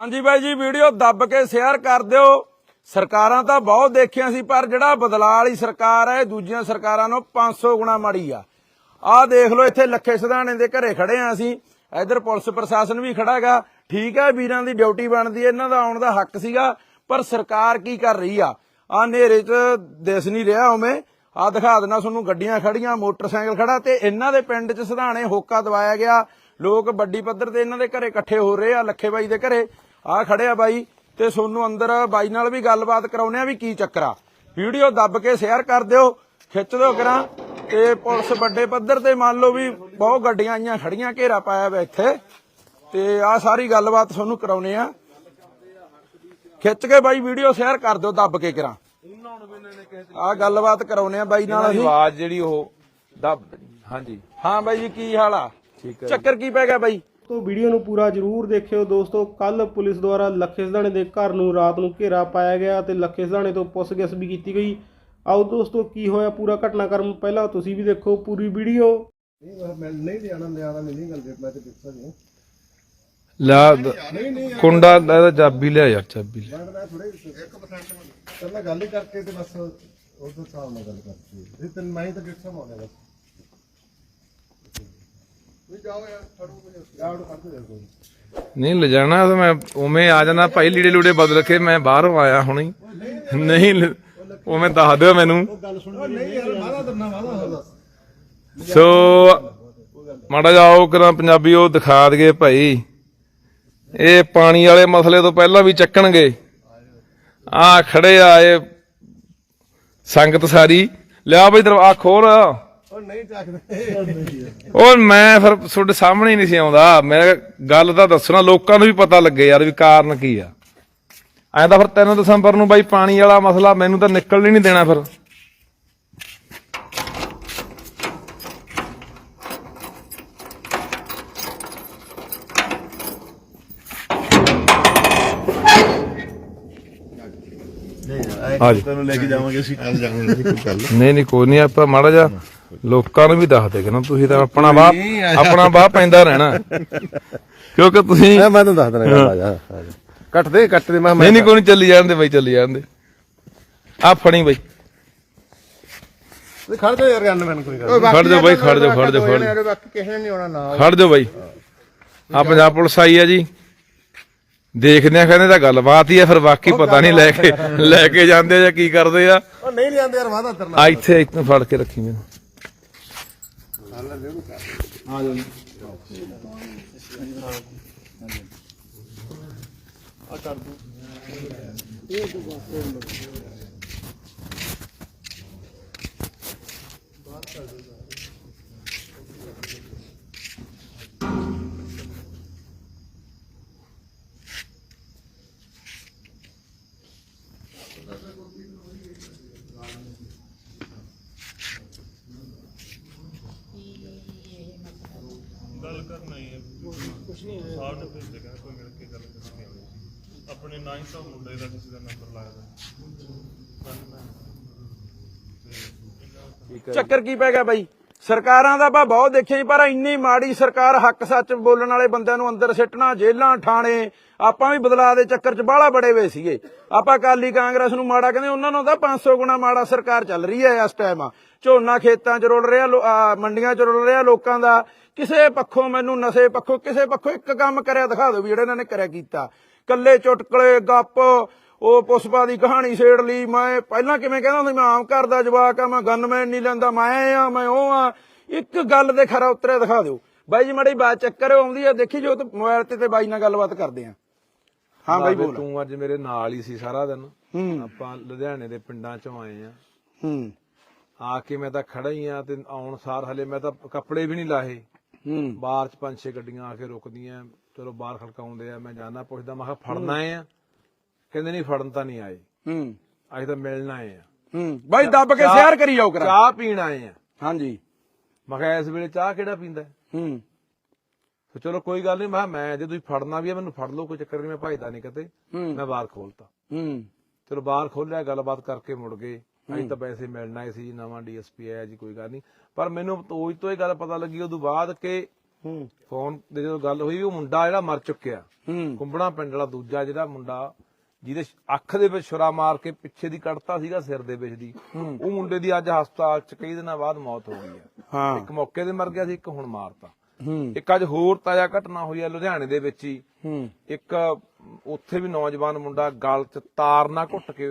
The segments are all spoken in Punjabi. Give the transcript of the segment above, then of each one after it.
ਹਾਂਜੀ ਬਾਈ ਜੀ, ਵੀਡੀਓ ਦੱਬ ਕੇ ਸ਼ੇਅਰ ਕਰ ਦਿਓ। ਸਰਕਾਰਾਂ ਤਾਂ ਬਹੁਤ ਦੇਖੀਆਂ ਸੀ, ਪਰ ਜਿਹੜਾ ਬਦਲਾਅ ਵਾਲੀ ਸਰਕਾਰ ਹੈ, ਦੂਜੀਆਂ ਸਰਕਾਰਾਂ ਨਾਲੋਂ 500 ਗੁਣਾ ਮਾੜੀ ਆ। ਆਹ ਦੇਖ ਲਓ, ਇੱਥੇ ਲੱਖੇ ਸਿਧਾਣੇ ਦੇ ਘਰੇ ਖੜੇ ਆ ਅਸੀਂ। ਇੱਧਰ ਪੁਲਿਸ ਪ੍ਰਸ਼ਾਸਨ ਵੀ ਖੜਾ ਹੈਗਾ। ਠੀਕ ਹੈ, ਵੀਰਾਂ ਦੀ ਡਿਊਟੀ ਬਣਦੀ ਹੈ, ਇਹਨਾਂ ਦਾ ਆਉਣ ਦਾ ਹੱਕ ਸੀਗਾ, ਪਰ ਸਰਕਾਰ ਕੀ ਕਰ ਰਹੀ ਆ? ਆ ਹਨੇਰੇ 'ਚ ਦਿਸ ਨਹੀਂ ਰਿਹਾ ਉਵੇਂ। ਆ ਦਿਖਾ ਦੇਣਾ ਤੁਹਾਨੂੰ, ਗੱਡੀਆਂ ਖੜੀਆਂ, ਮੋਟਰਸਾਈਕਲ ਖੜਾ ਤੇ ਇਹਨਾਂ ਦੇ ਪਿੰਡ 'ਚ ਸਿਧਾਣੇ ਹੋਕਾ ਦਵਾਇਆ ਗਿਆ। ਲੋਕ ਵੱਡੀ ਪੱਧਰ ਤੇ ਇਹਨਾਂ ਦੇ ਘਰੇ ਇਕੱਠੇ ਹੋ ਰਹੇ ਆ, ਲੱਖੇ ਬਾਈ ਦੇ ਘਰੇ। ਆ ਖੜੇ ਆ ਬਾਈ ਤੇ ਸੋਨੂੰ ਅੰਦਰ ਬਾਈ ਨਾਲ ਵੀ ਗੱਲਬਾਤ ਕਰਾਉਨੇ ਆ ਵੀ ਕੀ ਚੱਕਰ ਆ। ਵੀਡੀਓ ਦੱਬ ਕੇ ਸ਼ੇਅਰ ਕਰ ਦਿਓ ਖਿੱਚ ਦਿਓ ਕਰਾਂ ਤੇ ਪੁਲਿਸ ਵੱਡੇ ਪੱਧਰ ਤੇ ਮੰਨ ਲਓ ਵੀ ਬਹੁਤ ਗੱਡੀਆਂ ਆਈਆਂ ਖੜੀਆਂ ਘੇਰਾ ਪਾਇਆ ਵਾ ਇੱਥੇ। ਤੇ ਆ ਸਾਰੀ ਗੱਲਬਾਤ ਤੁਹਾਨੂੰ ਕਰਾਉਨੇ ਆ। ਖਿੱਚ ਕੇ ਬਾਈ ਵੀਡੀਓ ਸ਼ੇਅਰ ਕਰ ਦਿਓ ਦੱਬ ਕੇ ਕਰਾਂ। ਆ ਗੱਲਬਾਤ ਕਰਾਉਨੇ ਆ ਬਾਈ ਨਾਲ ਅਸੀਂ। ਆਵਾਜ਼ ਜਿਹੜੀ ਉਹ ਦੱਬ ਹਾਂਜੀ। ਹਾਂ ਬਾਈ ਜੀ ਕੀ ਹਾਲ ਆ? ਚੱਕਰ ਕੀ ਪੈ ਗਿਆ ਬਾਈ? ਤੋ ਵੀਡੀਓ ਨੂੰ ਪੂਰਾ ਜਰੂਰ ਦੇਖਿਓ ਦੋਸਤੋ। ਕੱਲ ਪੁਲਿਸ ਦੁਆਰਾ ਲੱਖੇ ਸਿਧਾਣੇ ਦੇ ਘਰ ਨੂੰ ਰਾਤ ਨੂੰ ਘੇਰਾ ਪਾਇਆ ਗਿਆ ਤੇ ਲੱਖੇ ਸਿਧਾਣੇ ਤੋਂ ਪੁੱਛਗਿੱਛ ਵੀ ਕੀਤੀ ਗਈ। ਆਓ ਦੋਸਤੋ ਕੀ ਹੋਇਆ? ਪੂਰਾ ਘਟਨਾਕ੍ਰਮ ਪਹਿਲਾਂ ਤੁਸੀਂ ਵੀ ਦੇਖੋ ਪੂਰੀ ਵੀਡੀਓ ਲਾ ਕੁੰਡਾ ਦਾ ਚਾਬੀ ਲਿਆ ਯਾਰ ਚਾਬੀ ਲਿਆ। ਪਹਿਲਾਂ ਗੱਲ ਹੀ ਕਰਕੇ ਤੇ ਬਸ ਉਹਦੇ ਹਿਸਾਬ ਨਾਲ ਗੱਲ ਕਰਤੀ। ਇਹ ਤਿੰਨ ਮੈਂ ਹੀ ਤਾਂ ਡਿਟ ਸਾਹਿਬ ਆਉਂਦਾ ਬਸ ਵੀ ਜਾਓ ਯਾਰ ਫੜੋ ਮੈਨੂੰ ਜਾਓ ਕੱਢ ਦੇ ਕੋਈ ਨਹੀਂ ਲਿਜਾਣਾ ਤਾਂ ਮੈਂ ਉਵੇਂ ਆ ਜਾਣਾ ਭਾਈ ਲੀੜੇ ਲੂੜੇ ਬਦਲ ਕੇ ਮੈਂ ਬਾਹਰੋਂ ਆਇਆ ਹੁਣੀ। ਨਹੀਂ ਉਵੇਂ ਦੱਸ ਦਿਓ ਮੈਨੂੰ। ਨਹੀਂ ਯਾਰ ਵਾਦਾ ਦਰਨਾ ਵਾਦਾ ਹੋ ਸੋ ਮਾੜਾ ਜਾਓ ਕਰਾਂ ਪੰਜਾਬੀ ਉਹ ਦਿਖਾ ਦਈਏ ਭਾਈ। ਇਹ ਪਾਣੀ ਵਾਲੇ ਮਸਲੇ ਤੋਂ ਪਹਿਲਾਂ ਵੀ ਚੱਕਣਗੇ। ਆ ਖੜੇ ਆ ਇਹ ਸੰਗਤ ਸਾਰੀ। ਲਿਆ ਬਈ ਦਰਵਾ ਖੋਲ। ਉਹ ਨਹੀਂ ਚੱਕਦੇ। ਉਹ ਮੈਂ ਫਿਰ ਤੁਹਾਡੇ ਸਾਹਮਣੇ ਹੀ ਨਹੀਂ ਸੀ ਆਉਂਦਾ। ਮੈਂ ਗੱਲ ਤਾਂ ਦੱਸਣਾ ਲੋਕਾਂ ਨੂੰ ਵੀ ਪਤਾ ਲੱਗੇ ਯਾਰ ਵੀ ਕਾਰਨ ਕੀ ਆ। ਐਂ ਤਾਂ ਫਿਰ 3 ਦਸੰਬਰ ਨੂੰ ਬਾਈ ਪਾਣੀ ਵਾਲਾ ਮਸਲਾ ਮੈਨੂੰ ਤਾਂ ਨਿਕਲ ਨਹੀਂ ਦੇਣਾ ਫਿਰ। ਹਾਂਜੀ। ਤੈਨੂੰ ਲੈ ਕੇ ਜਾਵਾਂਗੇ ਅਸੀਂ। ਕੱਲ ਜਾਵਾਂਗੇ ਕੋਈ ਗੱਲ ਨਹੀਂ ਨਹੀਂ ਕੋਈ ਨਹੀਂ ਆਪਾਂ ਮਾੜਾ ਜਾ ਲੋਕਾਂ ਨੂੰ ਵੀ ਦੱਸ ਦੇ ਕਿ ਨਾ ਤੁਸੀਂ ਤਾਂ ਆਪਣਾ ਬਾਹ ਆਪਣਾ ਬਾਹ ਪੈਂਦਾ ਰਹਿਣਾ। ਕਿਉਂਕਿ ਤੁਸੀਂ ਮੈਂ ਤੁਹਾਨੂੰ ਦੱਸ ਗੱਲ ਆ ਜਾ ਜਾ। ਕੱਟ ਦੇ ਕੱਟ ਦੇ ਮੈਂ ਨਹੀਂ ਨਹੀਂ ਕੋਈ ਨਹੀਂ ਚੱਲੀ ਜਾਂਦੇ ਬਾਈ ਚੱਲੀ ਜਾਂਦੇ ਆ ਫੜੀ ਬਾਈ। ਖੜ ਜਾ ਯਾਰ ਗੱਲ ਮੈਨੂੰ ਕੋਈ ਗੱਲ ਖੜ ਜਾਓ ਬਾਈ ਖੜ ਜਾਓ ਖੜ ਜਾਓ ਖੜ ਜਾਓ। ਬਾਕੀ ਕਿਸੇ ਨੇ ਨਹੀਂ ਆਉਣਾ ਨਾ ਖੜ ਜਾਓ ਬਾਈ। ਆ ਪੰਜਾਬ ਪੁਲਿਸ ਆਈ ਆ ਜੀ। ਦੇਖਦੇ ਆ ਕਹਿੰਦੇ ਤਾਂ ਗੱਲਬਾਤ ਹੀ ਆ ਫਿਰ ਬਾਕੀ ਪਤਾ ਨਹੀਂ ਲੈ ਕੇ ਲੈ ਕੇ ਜਾਂਦੇ ਆ ਜਾਂ ਕੀ ਕਰਦੇ ਆ। ਉਹ ਨਹੀਂ ਲਿਆਂਦੇ ਯਾਰ ਵਾਦਾ ਤਰਨਾ ਆ ਇੱਥੇ ਇੱਥੋਂ ਫੜ ਕੇ ਰੱਖੀ ਮੈਨੂੰ। ਆ ਜਾਓ ਜੀ। ਆ ਕਰ ਦੋ ਇਹ ਦੋ ਬਾਤ ਚੱਕਰ ਕੀ ਪੈ ਗਿਆ ਬਾਈ? ਸਰਕਾਰਾਂ ਦਾ ਆਪਾਂ ਬਹੁਤ ਦੇਖਿਆ ਜੀ, ਪਰ ਇੰਨੀ ਮਾੜੀ ਸਰਕਾਰ ਹੱਕ ਸੱਚ ਬੋਲਣ ਵਾਲੇ ਬੰਦਿਆਂ ਨੂੰ ਅੰਦਰ ਸਿੱਟਣਾ, ਜੇਲ੍ਹਾਂ ਠਾਣੇ, ਆਪਾਂ ਵੀ ਬਦਲਾਅ ਦੇ ਚੱਕਰ 'ਚ ਬਾਹਲਾ ਬੜੇ ਹੋਏ ਸੀਗੇ। ਆਪਾਂ ਕਾਲੀ ਕਾਂਗਰਸ ਨੂੰ ਮਾੜਾ ਕਹਿੰਦੇ, ਉਹਨਾਂ ਨੂੰ ਤਾਂ 500 ਗੁਣਾ ਮਾੜਾ ਸਰਕਾਰ ਚੱਲ ਰਹੀ ਹੈ ਇਸ ਟਾਈਮ ਝੋਨਾ ਖੇਤਾਂ 'ਚ ਰੁਲ ਰਿਹਾ ਮੰਡੀਆਂ 'ਚ ਰੁਲ ਰਿਹਾ ਲੋਕਾਂ ਦਾ। ਕਿਸੇ ਪੱਖੋਂ ਮੈਨੂੰ ਨਸ਼ੇ ਪੱਖੋਂ, ਕਿਸੇ ਪੱਖੋਂ ਇੱਕ ਕੰਮ ਕਰਿਆ ਦਿਖਾ ਦਿਓ ਵੀ ਜਿਹੜਾ ਇਹਨਾਂ ਨੇ ਕਰਿਆ ਕੀਤਾ। ਕੱਲੇ ਚੁਟਕਲੇ, ਗੱਪ ਉਹ ਪੁਸ਼ਪਾ ਦੀ ਕਹਾਣੀ ਛੇੜ ਲਈ। ਮੈਂ ਪਹਿਲਾਂ ਕਿਵੇਂ ਕਹਿੰਦਾ ਹੁੰਦਾ ਮੈਂ ਆਮ ਘਰ ਦਾ ਜਵਾਕ ਆ ਮੈਂ ਗਨਮੈਨ ਨਹੀਂ ਲੈਂਦਾ ਮੈਂ ਆ ਮੈਂ ਉਹ ਆ। ਇੱਕ ਗੱਲ ਦੇ ਖਰਾ ਉਤਰਿਆ ਦਿਖਾ ਦਿਓ। ਬਾਈ ਜੀ ਮੜੀ ਬਾਤ ਚੱਕਰ ਆਉਂਦੀ ਆ ਦੇਖੀ ਜੋ ਤੇ ਮੋਬਾਈਲ ਤੇ ਤੇ ਬਾਈ ਨਾਲ ਗੱਲਬਾਤ ਕਰਦੇ ਆ। ਹਾਂ ਬਾਈ ਬੋਲ। ਤੂੰ ਅੱਜ ਮੇਰੇ ਨਾਲ ਹੀ ਸੀ ਸਾਰਾ ਦਿਨ। ਆਪਾਂ ਲੁਧਿਆਣੇ ਦੇ ਪਿੰਡਾਂ ਚੋਂ ਆਏ ਆ। ਹੂੰ। ਆ ਕੇ ਮੈਂ ਤਾਂ ਖੜਾ ਹੀ ਆ ਤੇ ਆਉਣ ਸਾਰ ਹਲੇ ਮੈਂ ਤਾਂ ਕੱਪੜੇ ਵੀ ਨਹੀਂ ਲਾਹੇ। ਹੂੰ। ਬਾਹਰ ਚ ਪੰਜ ਛੇ ਗੱਡੀਆਂ ਆ ਕੇ ਰੁਕਦੀਆਂ। ਚਲੋ ਬਾਹਰ ਖੜਕਾਉਂਦੇ ਆ ਮੈਂ ਜਾਣਾ ਪੁੱਛਦਾ ਮੈਂ ਕਿਹਾ ਫੜਨਾ ਆਏ ਆ। ਕਹਿੰਦੇ ਨਹੀਂ ਫੜਨ ਤਾਂ ਨਹੀਂ ਆਏ। ਹੂੰ। ਅੱਜ ਤਾਂ ਮਿਲਣ ਆਏ ਆ। ਹੂੰ। ਬਾਈ ਦੱਬ ਕੇ ਸ਼ੇਅਰ ਕਰੀ ਜਾਓ ਕਰਾ। ਚਾਹ ਪੀਣ ਆਏ ਆ। ਹਾਂਜੀ। ਮੈਂ ਕਿਹਾ ਇਸ ਵੇਲੇ ਚਾਹ ਕਿਹੜਾ ਪੀਂਦਾ? ਹੈ? ਤੇ ਚਲੋ ਕੋਈ ਗੱਲ ਨਹੀਂ ਮੈਂ ਜੇ ਤੁਸੀਂ ਫੜਨਾ ਵੀ ਆ ਮੈਨੂੰ ਫੜ ਲਓ ਕੋਈ ਚੱਕਰ ਨਹੀਂ ਮੈਂ ਭਜਦਾ ਨਹੀਂ ਕਿਤੇ। ਮੈਂ ਬਾਹਰ ਖੋਲਤਾ। ਹੂੰ। ਚਲੋ ਬਾਹਰ ਖੋਲਿਆ ਗੱਲਬਾਤ ਕਰਕੇ ਮੁੜ ਗਏ। ਅਸੀਂ ਤਾਂ ਵੈਸੇ ਮਿਲਣਾ ਹੀ ਸੀ ਜੀ ਨਵਾਂ ਡੀਐਸਪੀ ਆਇਆ ਜੀ ਕੋਈ ਗੱਲ ਨਹੀਂ। ਪਰ ਮੈਨੂੰ ਤੋਜ ਤੋਂ ਇਹ ਗੱਲ ਪਤਾ ਲੱਗੀ ਉਦੋਂ ਬਾਅਦ ਕਿ ਹੂੰ। ਫੋਨ ਦੇ ਜਦੋਂ ਗੱਲ ਹੋਈ ਉਹ ਮੁੰਡਾ ਜਿਹੜਾ ਮਰ ਚੁੱਕਿਆ। ਹੂੰ। ਕੁੰਬੜਾ ਪਿੰਡ ਵਾਲਾ ਦੂਜਾ ਜਿਹੜਾ ਮੁੰਡਾ ਜਿਹਦੇ ਅੱਖ ਦੇ ਵਿੱਚ ਛੁਰਾ ਮਾਰ ਕੇ ਪਿੱਛੇ ਦੀ ਕੱਢਤਾ ਸੀਗਾ ਸਿਰ ਦੇ ਵਿੱਚ ਦੀ। ਉਹ ਮੁੰਡੇ ਦੀ ਅੱਜ ਹਸਪਤਾਲ 'ਚ ਕਈ ਦਿਨਾਂ ਬਾਅਦ ਮੌਤ ਹੋ ਗਈ ਹੈ। ਇੱਕ ਮੌਕੇ ਤੇ ਮਰ ਗਿਆ ਸੀ ਇੱਕ ਹੁਣ ਮਾਰਤਾ। ਇੱਕ ਅੱਜ ਹੋਰ ਤਾਜ਼ਾ ਘਟਨਾ ਹੋਈ ਹੈ ਲੁਧਿਆਣੇ ਦੇ ਵਿੱਚ ਹੀ। ਇੱਕ ਉੱਥੇ ਵੀ ਨੌਜਵਾਨ ਮੁੰਡਾ ਗਲ 'ਚ ਤਾਰ ਨਾਲ ਘੁੱਟ ਕੇ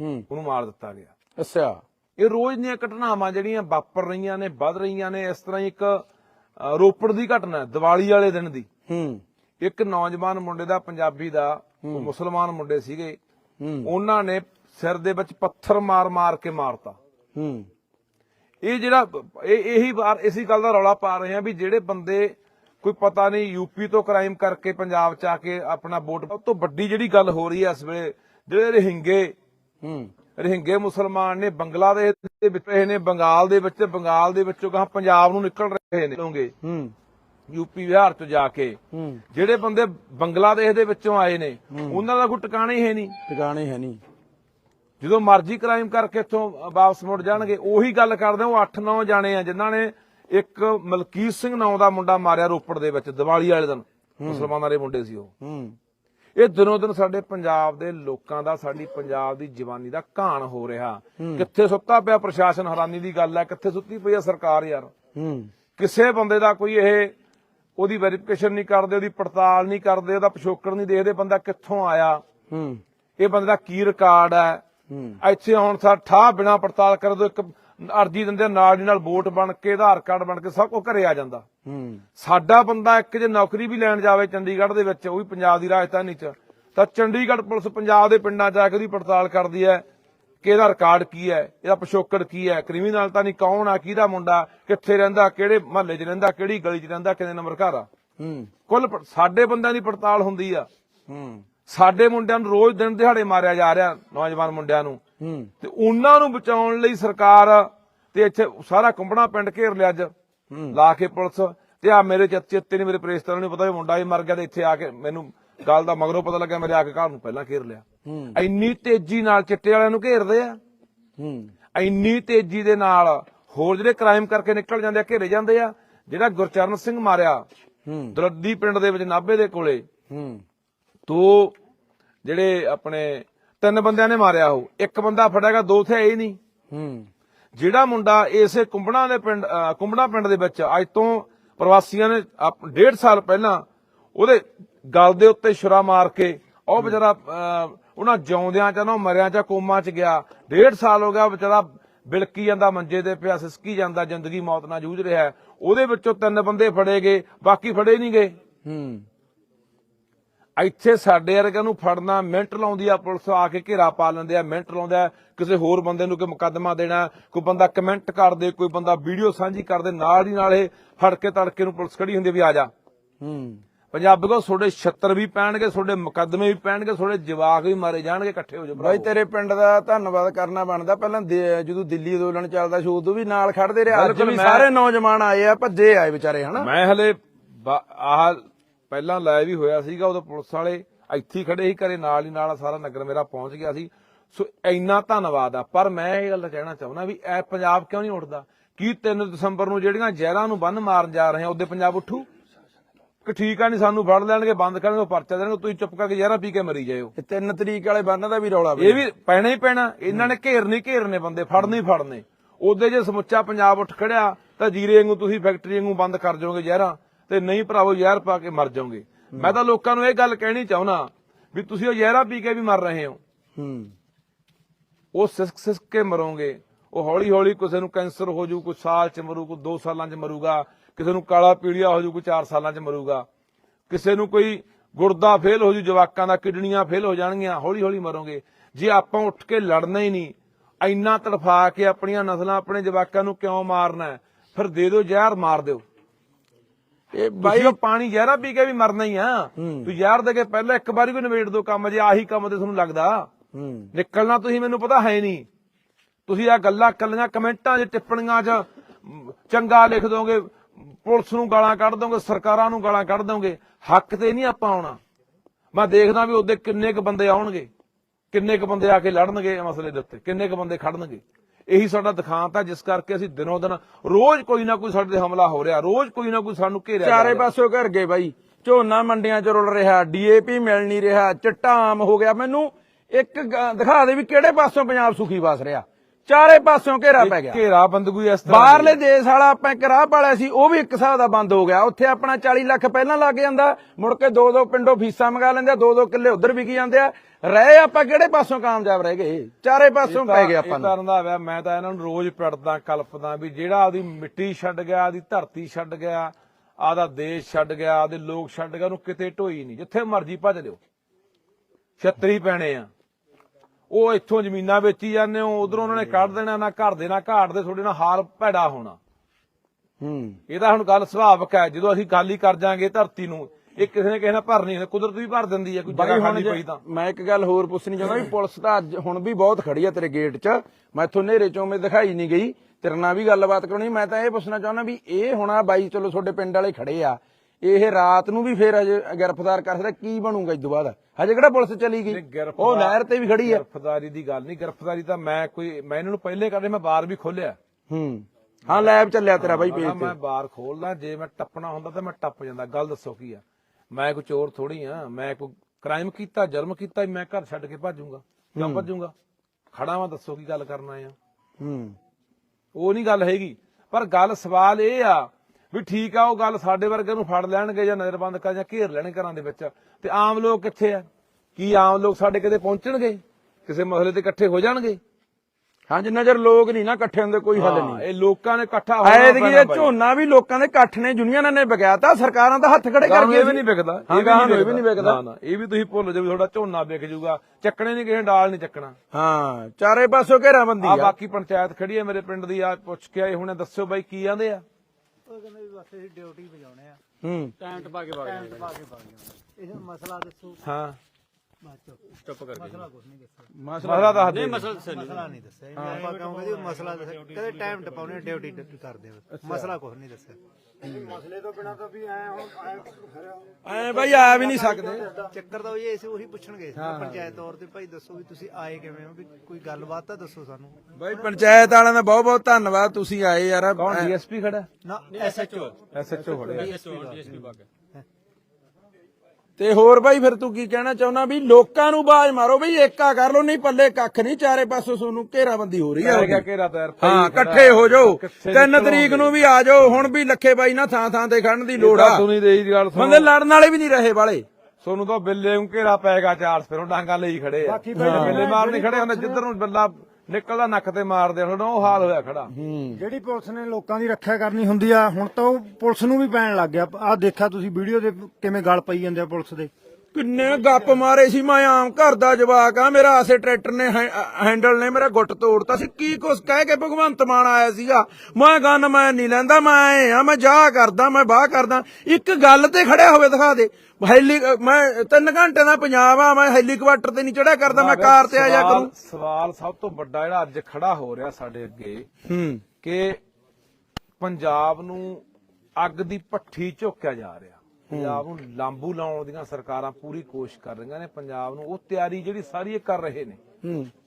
ਉਹਨੂੰ ਮਾਰ ਦਿੱਤਾ ਗਿਆ। ਅੱਛਾ। ਇਹ ਰੋਜ਼ ਦੀਆਂ ਘਟਨਾਵਾਂ ਜਿਹੜੀਆਂ ਵਾਪਰ ਰਹੀਆਂ ਨੇ ਵੱਧ ਰਹੀਆਂ ਨੇ ਇਸ ਤਰ੍ਹਾਂ ਇੱਕ ਰੋਪੜ ਦੀ ਘਟਨਾ ਦੀਵਾਲੀ ਵਾਲੇ ਦਿਨ ਦੀ। ਹੂੰ। ਇੱਕ ਨੌਜਵਾਨ ਮੁੰਡੇ ਦਾ ਪੰਜਾਬੀ ਦਾ ਉਹ ਮੁਸਲਮਾਨ ਮੁੰਡੇ ਸੀਗੇ। ਉਹਨਾਂ ਨੇ ਸਿਰ ਦੇ ਵਿੱਚ ਪੱਥਰ ਮਾਰ-ਮਾਰ ਕੇ ਮਾਰਤਾ। ਹੂੰ। ਇਹ ਜਿਹੜਾ ਇਹ ਇਹੀ ਵਾਰ ਇਸੇ ਗੱਲ ਦਾ ਰੌਲਾ ਪਾ ਰਹੇ ਆ ਵੀ ਜਿਹੜੇ ਬੰਦੇ ਕੋਈ ਪਤਾ ਨਹੀਂ ਯੂਪੀ ਤੋਂ ਕ੍ਰਾਈਮ ਕਰਕੇ ਪੰਜਾਬ ਚ ਆ ਕੇ ਆਪਣਾ ਵੋਟ ਤੋਂ ਵੱਡੀ ਜਿਹੜੀ ਗੱਲ ਹੋ ਰਹੀ ਹੈ ਇਸ ਵੇਲੇ ਜਿਹੜੇ ਰਹਿੰਗੇ ਹੂੰ। ਰਹਿੰਗੇ ਮੁਸਲਮਾਨ ਨੇ ਬੰਗਲਾਦੇਸ਼ ਦੇ ਵਿੱਚ ਰਹੇ ਨੇ ਬੰਗਾਲ ਦੇ ਵਿੱਚ ਬੰਗਾਲ ਦੇ ਵਿੱਚੋਂ ਗਾਂ ਪੰਜਾਬ ਨੂੰ ਨਿਕਲ ਰਹੇ ਨੇ ਲੋਗੇ। ਹੂੰ। ਯੂਪੀ ਬਿਹਾਰ ਤੋਂ ਜਾ ਕੇ ਹੂੰ। ਜਿਹੜੇ ਬੰਦੇ ਬੰਗਲਾਦੇਸ਼ ਦੇ ਵਿੱਚੋਂ ਆਏ ਨੇ ਉਹਨਾਂ ਦਾ ਕੋਈ ਟਿਕਾਣਾ ਹੀ ਹੈ ਨਹੀਂ। ਟਿਕਾਣੇ ਹੈ ਨਹੀਂ। ਜਦੋਂ ਮਰਜ਼ੀ ਕ੍ਰਾਈਮ ਕਰਕੇ ਇੱਥੋਂ ਵਾਪਸ ਮੁੜ ਜਾਣਗੇ ਉਹੀ ਗੱਲ ਕਰਦੇ ਉਹ 8-9 ਜਾਣੇ ਆ ਜਿਨ੍ਹਾਂ ਨੇ ਇੱਕ ਮਲਕੀਤ ਸਿੰਘ ਨਾਂ ਦਾ ਮੁੰਡਾ ਮਾਰਿਆ ਰੋਪੜ ਦੇ ਵਿੱਚ ਦੀਵਾਲੀ ਵਾਲੇ ਦਿਨ ਮੁਸਲਮਾਨਾਂ ਦੇ ਮੁੰਡੇ ਸੀ ਉਹ। ਹੂੰ। ਇਹ ਦਿਨੋਂ ਦਿਨ ਸਾਡੇ ਪੰਜਾਬ ਦੇ ਲੋਕਾਂ ਦਾ ਸਾਡੀ ਪੰਜਾਬ ਦੀ ਜਵਾਨੀ ਦਾ ਘਾਣ ਹੋ ਰਿਹਾ। ਕਿੱਥੇ ਸੁੱਤਾ ਪਿਆ ਪ੍ਰਸ਼ਾਸਨ ਹੈਰਾਨੀ ਦੀ ਗੱਲ ਹੈ ਕਿੱਥੇ ਸੁੱਤੀ ਪਈ ਆ ਸਰਕਾਰ ਯਾਰ। ਹੂੰ। ਕਿਸੇ ਬੰਦੇ ਦਾ ਕੋਈ ਇਹ ਉਹਦੀ ਵੈਰੀਫਿਕੇਸ਼ਨ ਨਹੀਂ ਕਰਦੇ ਉਹਦੀ ਪੜਤਾਲ ਨਹੀਂ ਕਰਦੇ ਉਹਦਾ ਪਿਛੋਕੜ ਨਹੀਂ ਦੇਖਦੇ ਬੰਦਾ ਕਿੱਥੋਂ ਆਇਆ? ਹੂੰ। ਇਹ ਬੰਦੇ ਦਾ ਕੀ ਰਿਕਾਰਡ ਹੈ? ਹੂੰ। ਇੱਥੇ ਹੁਣ ਸਾ ਠਾ ਬਿਨਾ ਪੜਤਾਲ ਕਰ ਦੋ ਇੱਕ ਅਰਜੀ ਦਿੰਦੇ ਨਾਲ ਦੀ ਨਾਲ ਵੋਟ ਬਣ ਕੇ ਆਧਾਰ ਕਾਰਡ ਬਣ ਕੇ ਸਭ ਕੁਝ ਘਰੇ ਆ ਜਾਂਦਾ। ਹੂੰ। ਸਾਡਾ ਬੰਦਾ ਇੱਕ ਜੇ ਨੌਕਰੀ ਵੀ ਲੈਣ ਜਾਵੇ ਚੰਡੀਗੜ੍ਹ ਦੇ ਵਿੱਚ ਉਹ ਵੀ ਪੰਜਾਬ ਦੀ ਰਾਜਧਾਨੀ 'ਚ ਤਾਂ ਚੰਡੀਗੜ੍ਹ ਪੁਲਿਸ ਪੰਜਾਬ ਦੇ ਪਿੰਡਾਂ ਆ ਕੇ ਉਹਦੀ ਪੜਤਾਲ ਕਰਦੀ ਹੈ। ਕਿ ਇਹਦਾ ਰਿਕਾਰਡ ਕੀ ਹੈ? ਇਹਦਾ ਪਿਛੋਕੜ ਕੀ ਹੈ? ਕ੍ਰਿਮੀਨਲ ਤਾਂ ਨਹੀਂ ਕੌਣ ਆ? ਕਿਹਦਾ ਮੁੰਡਾ? ਕਿੱਥੇ ਰਹਿੰਦਾ? ਕਿਹੜੇ ਮਹੱਲੇ 'ਚ ਰਹਿੰਦਾ? ਕਿਹੜੀ ਗਲੀ 'ਚ ਰਹਿੰਦਾ? ਕਿੰਨੇ ਨੰਬਰ ਘਰ ਆ? ਹੂੰ। ਕੁੱਲ ਸਾਡੇ ਬੰਦਿਆਂ ਦੀ ਪੜਤਾਲ ਹੁੰਦੀ ਆ। ਹੂੰ। ਸਾਡੇ ਮੁੰਡਿਆਂ ਨੂੰ ਰੋਜ਼ ਦਿਨ ਦਿਹਾੜੇ ਮਾਰਿਆ ਜਾ ਰਿਹਾ ਨੌਜਵਾਨ ਮੁੰਡਿਆਂ ਨੂੰ। ਹੂੰ। ਤੇ ਉਹਨਾਂ ਨੂੰ ਬਚਾਉਣ ਲਈ ਸਰਕਾਰ ਤੇ ਇੱਥੇ ਸਾਰਾ ਕੁੰਬੜਾ ਪਿੰਡ ਘੇਰ ਲਿਆ ਅੱਜ। ਲਾ ਕੇ ਪੁਲਿਸ। ਤੇ ਆ ਮੇਰੇ ਚਿੱਤ- ਚਿੱਤੇ ਨਹੀਂ ਮੇਰੇ ਪ੍ਰੇਸਤਾਂ ਨੂੰ ਪਤਾ ਵੀ ਮੁੰਡਾ ਹੀ ਮਰ ਗਿਆ ਤੇ ਇੱਥੇ ਆ ਕੇ ਮੈਨੂੰ ਗੱਲ ਦਾ ਮਗਰੋਂ ਪਤਾ ਲੱਗਿਆ ਮੇਰੇ ਆ ਕੇ ਘਰ ਨੂੰ ਪਹਿਲਾਂ ਘੇਰ ਲਿਆ। ਇੰਨੀ ਤੇਜ਼ੀ ਨਾਲ ਚਿੱਟੇ ਵਾਲਿਆਂ ਨੂੰ ਘੇਰਦੇ ਆ। ਹੂੰ। ਇੰਨੀ ਤੇਜ਼ੀ ਦੇ ਨਾਲ ਹੋਰ ਜਿਹੜੇ ਕ੍ਰਾਈਮ ਕਰਕੇ ਨਿਕਲ ਜਾਂਦੇ ਆ ਘੇਰੇ ਜਾਂਦੇ ਆ ਜਿਹੜਾ ਗੁਰਚਰਨ ਸਿੰਘ ਮਾਰਿਆ ਹੂੰ। ਦਰਦੀ ਪਿੰਡ ਦੇ ਵਿੱਚ ਨਾਭੇ ਦੇ ਕੋਲੇ ਹੂੰ। ਦੋ ਜਿਹੜੇ ਆਪਣੇ ਤਿੰਨ ਬੰਦਿਆਂ ਨੇ ਮਾਰਿਆ ਉਹ ਇੱਕ ਬੰਦਾ ਫੜਿਆਗਾ ਦੋ ਥੇ ਹੀ ਨਹੀਂ। ਹੂੰ। ਜਿਹੜਾ ਮੁੰਡਾ ਇਸੇ ਕੁੰਬੜਾ ਦੇ ਪਿੰਡ ਕੁੰਬੜਾ ਪਿੰਡ ਦੇ ਵਿੱਚ ਅੱਜ ਤੋਂ ਪ੍ਰਵਾਸੀਆਂ ਨੇ ਆਪ- ਡੇਢ ਸਾਲ ਪਹਿਲਾਂ ਉਹਦੇ ਗਲ ਦੇ ਉੱਤੇ ਛੁਰਾ ਮਾਰ ਕੇ ਉਹ ਵਿਚਾਰਾ ਉਹਨਾਂ ਜਿਉਂਦਿਆਂ ਚ ਨਾ ਮਰਿਆਂ ਚ ਕੋਮਾ ਚ ਗਿਆ। ਡੇਢ ਸਾਲ ਹੋ ਗਿਆ ਵਿਚਾਰਾ ਬਿਲਕੀ ਜਾਂਦਾ ਮੰਜੇ ਤੇ ਪਿਆ ਸਿਸਕੀ ਜਾਂਦਾ ਜ਼ਿੰਦਗੀ ਮੌਤ ਨਾਲ ਜੂਝ ਰਿਹਾ ਹੈ। ਉਹਦੇ ਵਿੱਚੋਂ ਤਿੰਨ ਬੰਦੇ ਫੜੇ ਗਏ ਬਾਕੀ ਫੜੇ ਨਹੀਂ ਗਏ। ਹੂੰ। ਇੱਥੇ ਸਾਡੇ ਵਰਗਿਆਂ ਨੂੰ ਫੜਨਾ ਮਿੰਟ ਲਾਉਂਦੀ ਆ ਪੁਲਿਸ ਆ ਕੇ ਘੇਰਾ ਪਾ ਲੈਂਦੇ ਆ ਮਿੰਟ ਲਾਉਂਦਾ ਹੈ, ਕਿਸੇ ਹੋਰ ਬੰਦੇ ਨੂੰ ਕੋਈ ਮੁਕੱਦਮਾ ਦੇਣਾ ਕੋਈ ਬੰਦਾ ਕਮੈਂਟ ਕਰ ਦੇ ਕੋਈ ਬੰਦਾ ਵੀਡੀਓ ਸਾਂਝੀ ਕਰ ਦੇ ਨਾਲ ਦੀ ਨਾਲ ਇਹ ਫੜ ਕੇ ਤੜਕੇ ਨੂੰ ਪੁਲਿਸ ਖੜੀ ਹੁੰਦੀ ਵੀ ਆ ਜਾ। ਹੂੰ। ਪੰਜਾਬੀ ਕੋ ਤੁਹਾਡੇ 76 ਵੀ ਪੈਣਗੇ ਤੁਹਾਡੇ ਮੁਕੱਦਮੇ ਵੀ ਪੈਣਗੇ ਤੁਹਾਡੇ ਜਵਾਕ ਵੀ ਮਾਰੇ ਜਾਣਗੇ ਇਕੱਠੇ ਹੋ ਜਾਓ ਬਾਈ ਤੇਰੇ ਪਿੰਡ ਦਾ ਧੰਨਵਾਦ ਕਰਨਾ ਬਣਦਾ। ਪਹਿਲਾਂ ਜਦੋਂ ਦਿੱਲੀ ਅੰਦੋਲਨ ਚੱਲਦਾ ਸੀ ਉਦੋਂ ਵੀ ਨਾਲ ਖੜਦੇ ਰਹੇ। ਅੱਜ ਵੀ ਸਾਰੇ ਨੌਜਵਾਨ ਆਏ ਆ ਭੱਜੇ ਆਏ ਵਿਚਾਰੇ ਹਨਾ? ਮੈਂ ਹਲੇ ਆਹ ਪਹਿਲਾਂ ਲਾਈਵ ਹੀ ਹੋਇਆ ਸੀਗਾ ਉਦੋਂ ਪੁਲਿਸ ਵਾਲੇ ਇੱਥੇ ਹੀ ਖੜੇ ਸੀ ਘਰੇ ਨਾਲ ਹੀ ਨਾਲ ਸਾਰਾ ਨਗਰ ਮੇਰਾ ਪਹੁੰਚ ਗਿਆ ਸੀ। ਸੋ ਇੰਨਾ ਧੰਨਵਾਦ ਆ। ਪਰ ਮੈਂ ਇਹ ਗੱਲ ਕਹਿਣਾ ਚਾਹੁੰਦਾ ਵੀ ਇਹ ਪੰਜਾਬ ਕਿਉਂ ਨਹੀਂ ਉੱਠਦਾ? ਕੀ 3 ਦਸੰਬਰ ਨੂੰ ਜਿਹੜੀਆਂ ਜ਼ਹਿਰਾਂ ਨੂੰ ਬੰਨ ਮਾਰਨ ਜਾ ਰਹੇ ਆ ਉਹਦੇ ਪੰਜਾਬ ਉੱਠੂ? ਕਿ ਠੀਕ ਆ ਨਹੀਂ ਸਾਨੂੰ ਫੜ ਲੈਣਗੇ ਬੰਦ ਕਰਨਗੇ ਪਰਚਾ ਦੇਣਗੇ ਤੁਸੀਂ ਚੁੱਪ ਕਰਕੇ ਜ਼ਹਿਰਾਂ ਪੀ ਕੇ ਮਰੀ ਜਾਇਓ। ਇਹ 3 ਤਰੀਕ ਵਾਲੇ ਬੰਨ ਦਾ ਵੀ ਰੌਲਾ ਇਹ ਵੀ ਪੈਣਾ ਹੀ ਪੈਣਾ ਇਹਨਾਂ ਨੇ ਘੇਰਨੇ ਹੀ ਘੇਰਨੇ ਬੰਦੇ ਫੜਨੇ ਹੀ ਫੜਨੇ। ਉਹਦੇ ਜੇ ਸਮੁੱਚਾ ਪੰਜਾਬ ਉੱਠ ਖੜਿਆ ਤਾਂ ਜੀਰੇ ਵਾਂਗੂ ਤੁਸੀਂ ਫੈਕਟਰੀ ਵਾਂਗੂ ਬੰਦ ਕਰ ਜਾਓਗੇ ਜ਼ਹਿਰਾਂ ਤੇ ਨਹੀਂ ਭਰਾਵੋ ਜ਼ਹਿਰ ਪਾ ਕੇ ਮਰ ਜਾਓਗੇ। ਮੈਂ ਤਾਂ ਲੋਕਾਂ ਨੂੰ ਇਹ ਗੱਲ ਕਹਿਣੀ ਚਾਹੁੰਦਾ ਵੀ ਤੁਸੀਂ ਉਹ ਜ਼ਹਿਰਾਂ ਪੀ ਕੇ ਵੀ ਮਰ ਰਹੇ ਹੋ। ਹੂੰ। ਉਹ ਸਿਸਕ ਸਿਸਕ ਕੇ ਮਰੋਗੇ ਉਹ ਹੌਲੀ ਹੌਲੀ ਕਿਸੇ ਨੂੰ ਕੈਂਸਰ ਹੋ ਜੂ ਕੋਈ ਸਾਲ ਚ ਮਰੂ ਕੋਈ 2 ਸਾਲਾਂ ਚ ਮਰੂਗਾ ਕਿਸੇ ਨੂੰ ਕਾਲਾ ਪੀਲੀਆ ਹੋ ਜੂ ਕੋਈ 4 ਸਾਲਾਂ ਚ ਮਰੂਗਾ। ਕਿਸੇ ਨੂੰ ਕੋਈ ਗੁਰਦਾ ਫੇਲ ਹੋ ਜੂ ਜਵਾਕਾਂ ਦਾ ਕਿਡਨੀਆਂ ਫੇਲ ਹੋ ਜਾਣਗੀਆਂ ਹੌਲੀ ਹੌਲੀ ਮਰੋਗੇ। ਜੇ ਆਪਾਂ ਉੱਠ ਕੇ ਲੜਨਾ ਹੀ ਨਹੀਂ ਇੰਨਾ ਤੜਫਾ ਕੇ ਆਪਣੀਆਂ ਨਸਲਾਂ ਆਪਣੇ ਜਵਾਕਾਂ ਨੂੰ ਕਿਉਂ ਮਾਰਨਾ? ਫਿਰ ਦੇ ਦਿਓ ਜ਼ਹਿਰ ਮਾਰ ਦਿਓ। ਇਹ ਬਾਈ ਪਾਣੀ ਜ਼ਹਿਰਾ ਪੀ ਕੇ ਵੀ ਮਰਨਾ ਹੀ ਆ। ਤੂੰ ਜ਼ਹਿਰ ਦੇ ਕੇ ਪਹਿਲਾਂ ਇੱਕ ਵਾਰੀ ਵੀ ਨਿਬੇੜ ਦੋ ਕੰਮ ਜੇ ਆਹੀ ਕੰਮ ਤੇ ਤੁਹਾਨੂੰ ਲੱਗਦਾ। ਨਿਕਲਣਾ ਤੁਸੀਂ ਮੈਨੂੰ ਪਤਾ ਹੈ ਨਹੀਂ। ਤੁਸੀਂ ਆ ਗੱਲਾਂ ਕੱਲੀਆਂ ਕਮੈਂਟਾਂ 'ਚ ਟਿੱਪਣੀਆਂ 'ਚ ਚੰਗਾ ਲਿਖ ਦੋਗੇ ਪੁਲਿਸ ਨੂੰ ਗਾਲਾਂ ਕੱਢ ਦੋਗੇ ਸਰਕਾਰਾਂ ਨੂੰ ਗਾਲਾਂ ਕੱਢ ਦੋਗੇ ਹੱਕ ਤੇ ਨਹੀਂ ਆਪਾਂ ਆਉਣਾ। ਮੈਂ ਦੇਖਦਾ ਵੀ ਉਹਦੇ ਕਿੰਨੇ ਕ ਬੰਦੇ ਆਉਣਗੇ ਕਿੰਨੇ ਕ ਬੰਦੇ ਆ ਕੇ ਲੜਨਗੇ ਇਹ ਮਸਲੇ ਦੇ ਉੱਤੇ ਕਿੰਨੇ ਕ ਬੰਦੇ ਖੜਨਗੇ। ਇਹੀ ਸਾਡਾ ਦਿਖਾਂਤ ਹੈ ਜਿਸ ਕਰਕੇ ਅਸੀਂ ਦਿਨੋਂ ਦਿਨ ਰੋਜ਼ ਕੋਈ ਨਾ ਕੋਈ ਸਾਡੇ ਤੇ ਹਮਲਾ ਹੋ ਰਿਹਾ ਰੋਜ਼ ਕੋਈ ਨਾ ਕੋਈ ਸਾਨੂੰ ਘੇਰਿਆ ਜਾ ਚਾਰੇ। ਪਾਸੋਂ ਘਰ ਗਏ ਬਾਈ ਝੋਨਾ ਮੰਡੀਆਂ 'ਚ ਰੁਲ ਰਿਹਾ ਡੀਏਪੀ ਮਿਲ ਨਹੀਂ ਰਿਹਾ ਚਿੱਟਾ ਆਮ ਹੋ ਗਿਆ। ਮੈਨੂੰ ਇੱਕ ਦਿਖਾ ਦੇ ਵੀ ਕਿਹੜੇ ਪਾਸੋਂ ਪੰਜਾਬ ਸੁਖੀ ਵਸ ਰਿਹਾ। ਚਾਰੇ ਪਾਸੋਂ ਘੇਰਾ ਪੈ ਗਿਆ। ਘੇਰਾ ਬੰਦਗੂ ਇਸ ਤਰ੍ਹਾਂ ਬਾਹਰਲੇ ਦੇਸ਼ ਵਾਲਾ ਆਪਾਂ ਇੱਕ ਰਾਹ ਪਾਲਿਆ ਸੀ ਉਹ ਵੀ ਇੱਕ ਹਿਸਾਬ ਦਾ ਬੰਦ ਹੋ ਗਿਆ। ਉੱਥੇ ਆਪਣਾ 40 ਲੱਖ ਪਹਿਲਾਂ ਲੱਗ ਜਾਂਦਾ ਮੁੜ ਕੇ ਦੋ ਦੋ ਪਿੰਡੋਂ ਫੀਸਾਂ ਮੰਗਾ ਲੈਂਦੇ ਆ ਦੋ ਦੋ ਕਿੱਲੇ ਉਧਰ ਵਿਕੀ ਜਾਂਦੇ ਆ। ਰਹੇ ਆਪਾਂ ਕਿਹੜੇ ਪਾਸੋਂ ਕਾਮਯਾਬ ਰਹਿ ਗਏ? ਚਾਰੇ ਪਾਸੋਂ ਪੈ ਗਏ ਆਪਾਂ ਨੂੰ। ਰੰਦਾ ਹੋਇਆ ਮੈਂ ਤਾਂ ਇਹਨਾਂ ਨੂੰ ਰੋਜ਼ ਪੜਦਾ ਕਲਪਦਾ ਵੀ ਜਿਹੜਾ ਆਪਦੀ ਮਿੱਟੀ ਛੱਡ ਗਿਆ ਆਪਦੀ ਧਰਤੀ ਛੱਡ ਗਿਆ ਆਪਦਾ ਦੇਸ਼ ਛੱਡ ਗਿਆ ਆਪਦੇ ਲੋਕ ਛੱਡ ਗਿਆ ਉਹਨੂੰ ਕਿਤੇ ਢੋਈ ਨਹੀਂ ਜਿੱਥੇ ਮਰਜ਼ੀ ਭੱਜ ਲਿਓ। ਛੱਤਰੀ ਪੈਣੇ ਆ। ਉਹ ਇੱਥੋਂ ਜ਼ਮੀਨਾਂ ਵੇਚੀ ਜਾਂਦੇ ਹੋ ਉਧਰੋਂ ਉਹਨਾਂ ਨੇ ਕੱਢ ਦੇਣਾ ਨਾ ਘਰ ਦੇ ਨਾ ਘਾਟ ਦੇ ਤੁਹਾਡੇ ਨਾਲ ਹਾਲ ਭੈੜਾ ਹੋਣਾ। ਹੂੰ। ਇਹ ਤਾਂ ਹੁਣ ਗੱਲ ਸੁਭਾਵਕ ਹੈ ਜਦੋਂ ਅਸੀਂ ਖਾਲੀ ਕਰ ਜਾਾਂਗੇ ਧਰਤੀ ਨੂੰ ਇਹ ਕਿਸੇ ਨੇ ਕਿਸੇ ਨਾਲ ਭਰਨੀ ਹੈ ਕੁਦਰਤ ਵੀ ਭਰ ਦਿੰਦੀ ਹੈ ਕੋਈ ਜਗ੍ਹਾ ਖਾਲੀ ਪਈ ਤਾਂ। ਮੈਂ ਇੱਕ ਗੱਲ ਹੋਰ ਪੁੱਛਣੀ ਚਾਹੁੰਦਾ ਵੀ ਪੁਲਿਸ ਤਾਂ ਅੱਜ ਹੁਣ ਵੀ ਬਹੁਤ ਖੜੀ ਆ ਤੇਰੇ ਗੇਟ 'ਚ। ਮੈਂ ਇੱਥੋਂ ਨੇਰੇ ਚੋਂ ਮੇ ਦਿਖਾਈ ਨਹੀਂ ਗਈ। ਤੇਰੇ ਨਾਲ ਵੀ ਗੱਲਬਾਤ ਕਰਾਉਣੀ ਮੈਂ ਤਾਂ ਇਹ ਪੁੱਛਣਾ ਚਾਹੁੰਦਾ ਵੀ ਇਹ ਹੁਣਾ ਬਾਈ ਚਲੋ ਤੁਹਾਡੇ ਪਿੰਡ ਵਾਲੇ ਖੜੇ ਆ। ਇਹ ਰਾਤ ਨੂੰ ਵੀ ਫੇਰ ਅਜੇ ਗ੍ਰਿਫਤਾਰ ਕਰ ਸਕਦਾ ਕੀ ਬਣੂਗਾ ਇਸ ਤੋਂ ਬਾਅਦ? ਹਜੇ ਕਿਹੜਾ ਪੁਲਿਸ ਚਲੀ ਗਈ ਉਹ ਨਹਿਰ ਤੇ ਵੀ ਖੜੀ ਆ ਗ੍ਰਿਫਤਾਰੀ ਦੀ ਗੱਲ ਨਹੀਂ ਗ੍ਰਿਫਤਾਰੀ ਤਾਂ ਮੈਂ ਕੋਈ ਮੈਂ ਇਹਨਾਂ ਨੂੰ ਪਹਿਲੇ ਕਰਦੇ ਮੈਂ ਬਾਰ ਵੀ ਖੋਲਿਆ ਹੂੰ। ਹਾਂ ਲੈਬ ਚੱਲਿਆ ਤੇਰਾ ਬਾਈ ਪੇਜ ਤੇ ਮੈਂ ਬਾਰ ਖੋਲਦਾ ਜੇ ਮੈਂ ਟੱਪਣਾ ਹੁੰਦਾ ਤਾਂ ਮੈਂ ਟੱਪ ਜਾਂਦਾ। ਗੱਲ ਦੱਸੋ ਕੀ ਆ? ਮੈਂ ਕੋਈ ਚੋਰ ਥੋੜੀ ਆ ਮੈਂ ਕੋਈ ਕ੍ਰਾਈਮ ਕੀਤਾ ਜਰਮ ਕੀਤਾ ਮੈਂ ਘਰ ਛੱਡ ਕੇ ਭੱਜੂਗਾ ਕਿਉਂ ਭੱਜੂਗਾ? ਖੜਾ ਵਾਂ ਦੱਸੋ ਕੀ ਗੱਲ ਕਰਨਾ ਆ। ਹੂੰ। ਉਹ ਨਹੀਂ ਗੱਲ ਹੈਗੀ। ਪਰ ਗੱਲ ਸਵਾਲ ਇਹ ਆ ਵੀ ਠੀਕ ਆ ਉਹ ਗੱਲ ਸਾਡੇ ਵਰਗੇ ਨੂੰ ਫੜ ਲੈਣਗੇ ਜਾਂ ਨਜ਼ਰਬੰਦ ਕਰ ਜਾਂ ਘੇਰ ਲੈਣ ਘਰਾਂ ਦੇ ਵਿੱਚ। ਤੇ ਆਮ ਲੋਕ ਕਿੱਥੇ ਆ? ਕੀ ਆਮ ਲੋਕ ਸਾਡੇ ਕਿਤੇ ਪਹੁੰਚਣਗੇ? ਕਿਸੇ ਮਸਲੇ ਤੇ ਇਕੱਠੇ ਹੋ ਜਾਣਗੇ? ਹਾਂ ਜਿੰਨਾ ਚਿਰ ਲੋਕ ਨਹੀਂ ਨਾ ਇਕੱਠੇ ਹੁੰਦੇ ਕੋਈ ਹੱਲ ਨਹੀਂ। ਇਹ ਲੋਕਾਂ ਨੇ ਇਕੱਠਾ ਹੋਣਾ ਐਤਕੀ ਇਹ। ਝੋਨਾ ਵੀ ਲੋਕਾਂ ਦੇ ਇਕੱਠ ਨੇ ਯੂਨੀਅਨਾਂ ਨੇ ਵਿਗਿਆਤਾ ਸਰਕਾਰਾਂ ਦਾ ਹੱਥ ਖੜੇ ਗਾਹਾਂ ਕਰ ਨੂੰ ਗਏ ਇਹ ਵੀ ਨਹੀਂ ਵਿਕਦਾ ਇਹ ਵੀ ਨਹੀਂ ਵਿਕਦਾ। ਨਾ ਨਾ ਇਹ ਵੀ ਤੁਸੀਂ ਭੁੱਲ ਜਾਓ ਤੁਹਾਡਾ ਝੋਨਾ ਵਿਕ ਜਾਊਗਾ। ਚੱਕਣੇ ਨਹੀਂ ਕਿਸੇ ਡਾਲ ਨਹੀਂ ਚੱਕਣਾ। ਹਾਂ ਚਾਰੇ ਪਾਸੋਂ ਘੇਰਾਬੰਦੀ ਆ। ਬਾਕੀ ਪੰਚਾਇਤ ਖੜੀ ਹੈ ਮੇਰੇ ਪਿੰਡ ਦੀ ਆ ਪੁੱਛ ਕੇ ਆਏ ਹੁਣੇ ਦੱਸਿਓ ਬਾਈ ਕੀ ਆਂਦੇ ਆ। ਉਹ ਕਹਿੰਦੇ ਵੀ ਬਸ ਅਸੀਂ ਡਿਊਟੀ ਵਜਾਉਣੇ ਆ। ਹੂੰ। ਟੈਂਟ ਪਾ ਕੇ ਟੈਂਟ ਪਾ ਕੇ ਵਗ ਇਹ ਮਸਲਾ ਦੱਸੋ। ਹਾਂ। ਬਾਅਦ ਚੁੱਪ ਚੁੱਪ ਕਰਕੇ ਮਸਲਾ ਕੁਝ ਨਹੀਂ ਦੱਸਿਆ। ਮਸਲਾ ਦੱਸ ਦੇ ਮਸਲਾ ਨਹੀਂ। ਦੱਸਿਆ। ਜੀ। ਮੈਂ ਆਪਾਂ ਕਹਾਂਗਾ ਜੀ ਮਸਲਾ ਦੱਸਿਆ। ਕਦੇ ਟਾਈਮ ਟਪਾਉਣੇ ਡਿਊਟੀ ਕਰਦੇ ਮਸਲਾ ਕੁਝ ਨਹੀਂ ਦੱਸਿਆ। ਐ ਬਾਈ ਆ ਵੀ ਨਹੀਂ ਸਕਦੇ। ਚੱਕਰ ਤਾਂ ਉਹ ਇਹ ਸੀ ਉਹੀ ਪੁੱਛਣਗੇ। ਪੰਚਾਇਤ ਤੌਰ ਤੇ ਭਾਈ ਦੱਸੋ ਵੀ ਤੁਸੀਂ ਆਏ ਕਿਵੇਂ ਹੋ ਵੀ ਕੋਈ ਗੱਲਬਾਤ ਤਾਂ ਦੱਸੋ ਸਾਨੂੰ। ਬਾਈ ਪੰਚਾਇਤ ਵਾਲਿਆਂ ਦਾ ਬਹੁਤ ਬਹੁਤ ਧੰਨਵਾਦ ਤੁਸੀਂ ਆਏ ਯਾਰ। ਕੌਣ ਡੀਐਸਪੀ ਖੜਾ? ਨਾ ਐਸਐਚਓ। ਐਸਐਚਓ ਖੜਾ ਤੇ ਹੋਰ ਬਾਈ ਫਿਰ ਤੂੰ ਕੀ ਕਹਿਣਾ ਚਾਹੁੰਦਾ ਵੀ ਲੋਕਾਂ ਨੂੰ ਬਾਜ਼ ਮਾਰੋ ਬਈ ਏਕਾ ਕਰ ਲੋ ਨਹੀਂ ਪੱਲੇ ਕੱਖ ਨਹੀਂ ਚਾਰੇ ਪਾਸੋਂ ਤੁਹਾਨੂੰ ਘੇਰਾਬੰਦੀ ਹੋ ਰਹੀ ਹੈ ਘੇਰਾ ਤੈਰ ਹਾਂ ਇਕੱਠੇ ਹੋ ਜਾਓ। ਤਿੰਨ ਤਰੀਕ ਨੂੰ ਵੀ ਆ ਜਾਓ ਹੁਣ ਵੀ ਲੱਖੇ ਬਾਈ ਨਾ ਥਾਂ ਥਾਂ ਤੇ ਖੜਨ ਦੀ ਲੋੜ ਆ। ਸੁਣੀ ਦੇ ਜੀ ਗੱਲ ਸੁਣੋ। ਬੰਦੇ ਲੜਨ ਵਾਲੇ ਵੀ ਨਹੀਂ ਰਹੇ ਵਾਲੇ। ਸੋਨੂੰ ਤਾਂ ਬਿੱਲੇ ਨੂੰ ਘੇਰਾ ਪੈਗਾ ਚਾਰ ਫਿਰ ਡਾਂਗਾ ਲਈ ਖੜੇ ਆ। ਬਿੱਲੇ ਮਾਰ ਨਹੀਂ ਖੜੇ ਹੁੰਦੇ ਜਿੱਧਰ ਨੂੰ ਬੱਲਾ ਨਿਕਲਦਾ ਨੱਕ ਤੇ ਮਾਰਦੇ ਹੁਣ ਉਹ ਹਾਲ ਹੋਇਆ ਖੜਾ। ਜਿਹੜੀ ਪੁਲਿਸ ਨੇ ਲੋਕਾਂ ਦੀ ਰੱਖਿਆ ਕਰਨੀ ਹੁੰਦੀ ਆ ਹੁਣ ਤਾਂ ਉਹ ਪੁਲਿਸ ਨੂੰ ਵੀ ਪੈਣ ਲੱਗ ਗਿਆ। ਆਹ ਦੇਖਿਆ ਤੁਸੀਂ ਵੀਡੀਓ ਦੇ ਕਿਵੇਂ ਗਲ ਪਈ ਜਾਂਦੇ ਆ ਪੁਲਿਸ ਦੇ। ਕਿੰਨੇ ਗੱਪ ਮਾਰੇ ਸੀ ਮੈਂ ਆਮ ਘਰ ਦਾ ਜਵਾਕ ਆ ਮੇਰਾ ਆਸੇ ਟਰੈਕਟਰ ਨੇ ਹੈਂਡਲ ਨੇ ਮੇਰਾ ਗੁੱਟ ਤੋੜਤਾ ਸੀ ਕੀ ਕੁਛ ਕਹਿ ਕੇ ਭਗਵੰਤ ਮਾਨ ਆਇਆ ਸੀਗਾ? ਮੈਂ ਗਨ ਮੈਂ ਨਹੀਂ ਲੈਂਦਾ ਮੈਂ ਐ ਆ ਮੈਂ ਜਾ ਕਰਦਾ ਮੈਂ ਬਾਹ ਕਰਦਾ ਇੱਕ ਗੱਲ ਤੇ ਖੜਿਆ ਹੋਵੇ ਦਿਖਾ ਦੇ। ਹੈਲੀ ਮੈਂ ਤਿੰਨ ਘੰਟੇ ਦਾ ਪੰਜਾਬ ਆ ਮੈਂ ਹੈਲੀਕਾਪਟਰ ਤੇ ਨਹੀਂ ਚੜਿਆ ਕਰਦਾ ਮੈਂ ਕਾਰ ਤੇ ਆ ਜਾ ਕਰੂੰ। ਸਵਾਲ ਸਭ ਤੋਂ ਵੱਡਾ ਜਿਹੜਾ ਅੱਜ ਖੜਾ ਹੋ ਰਿਹਾ ਸਾਡੇ ਅੱਗੇ ਹੂੰ। ਕਿ ਪੰਜਾਬ ਨੂੰ ਅੱਗ ਦੀ ਭੱਠੀ ਝੋਕਿਆ ਜਾ ਰਿਹਾ। ਪੰਜਾਬ ਨੂੰ ਲਾਂਬੂ ਲਾਉਣ ਦੀਆਂ ਸਰਕਾਰਾਂ ਪੂਰੀ ਕੋਸ਼ਿਸ਼ ਕਰ ਰਹੀਆਂ ਨੇ। ਪੰਜਾਬ ਨੂੰ ਉਹ ਤਿਆਰੀ ਜਿਹੜੀ ਸਾਰੀ ਇਹ ਕਰ ਰਹੇ ਨੇ।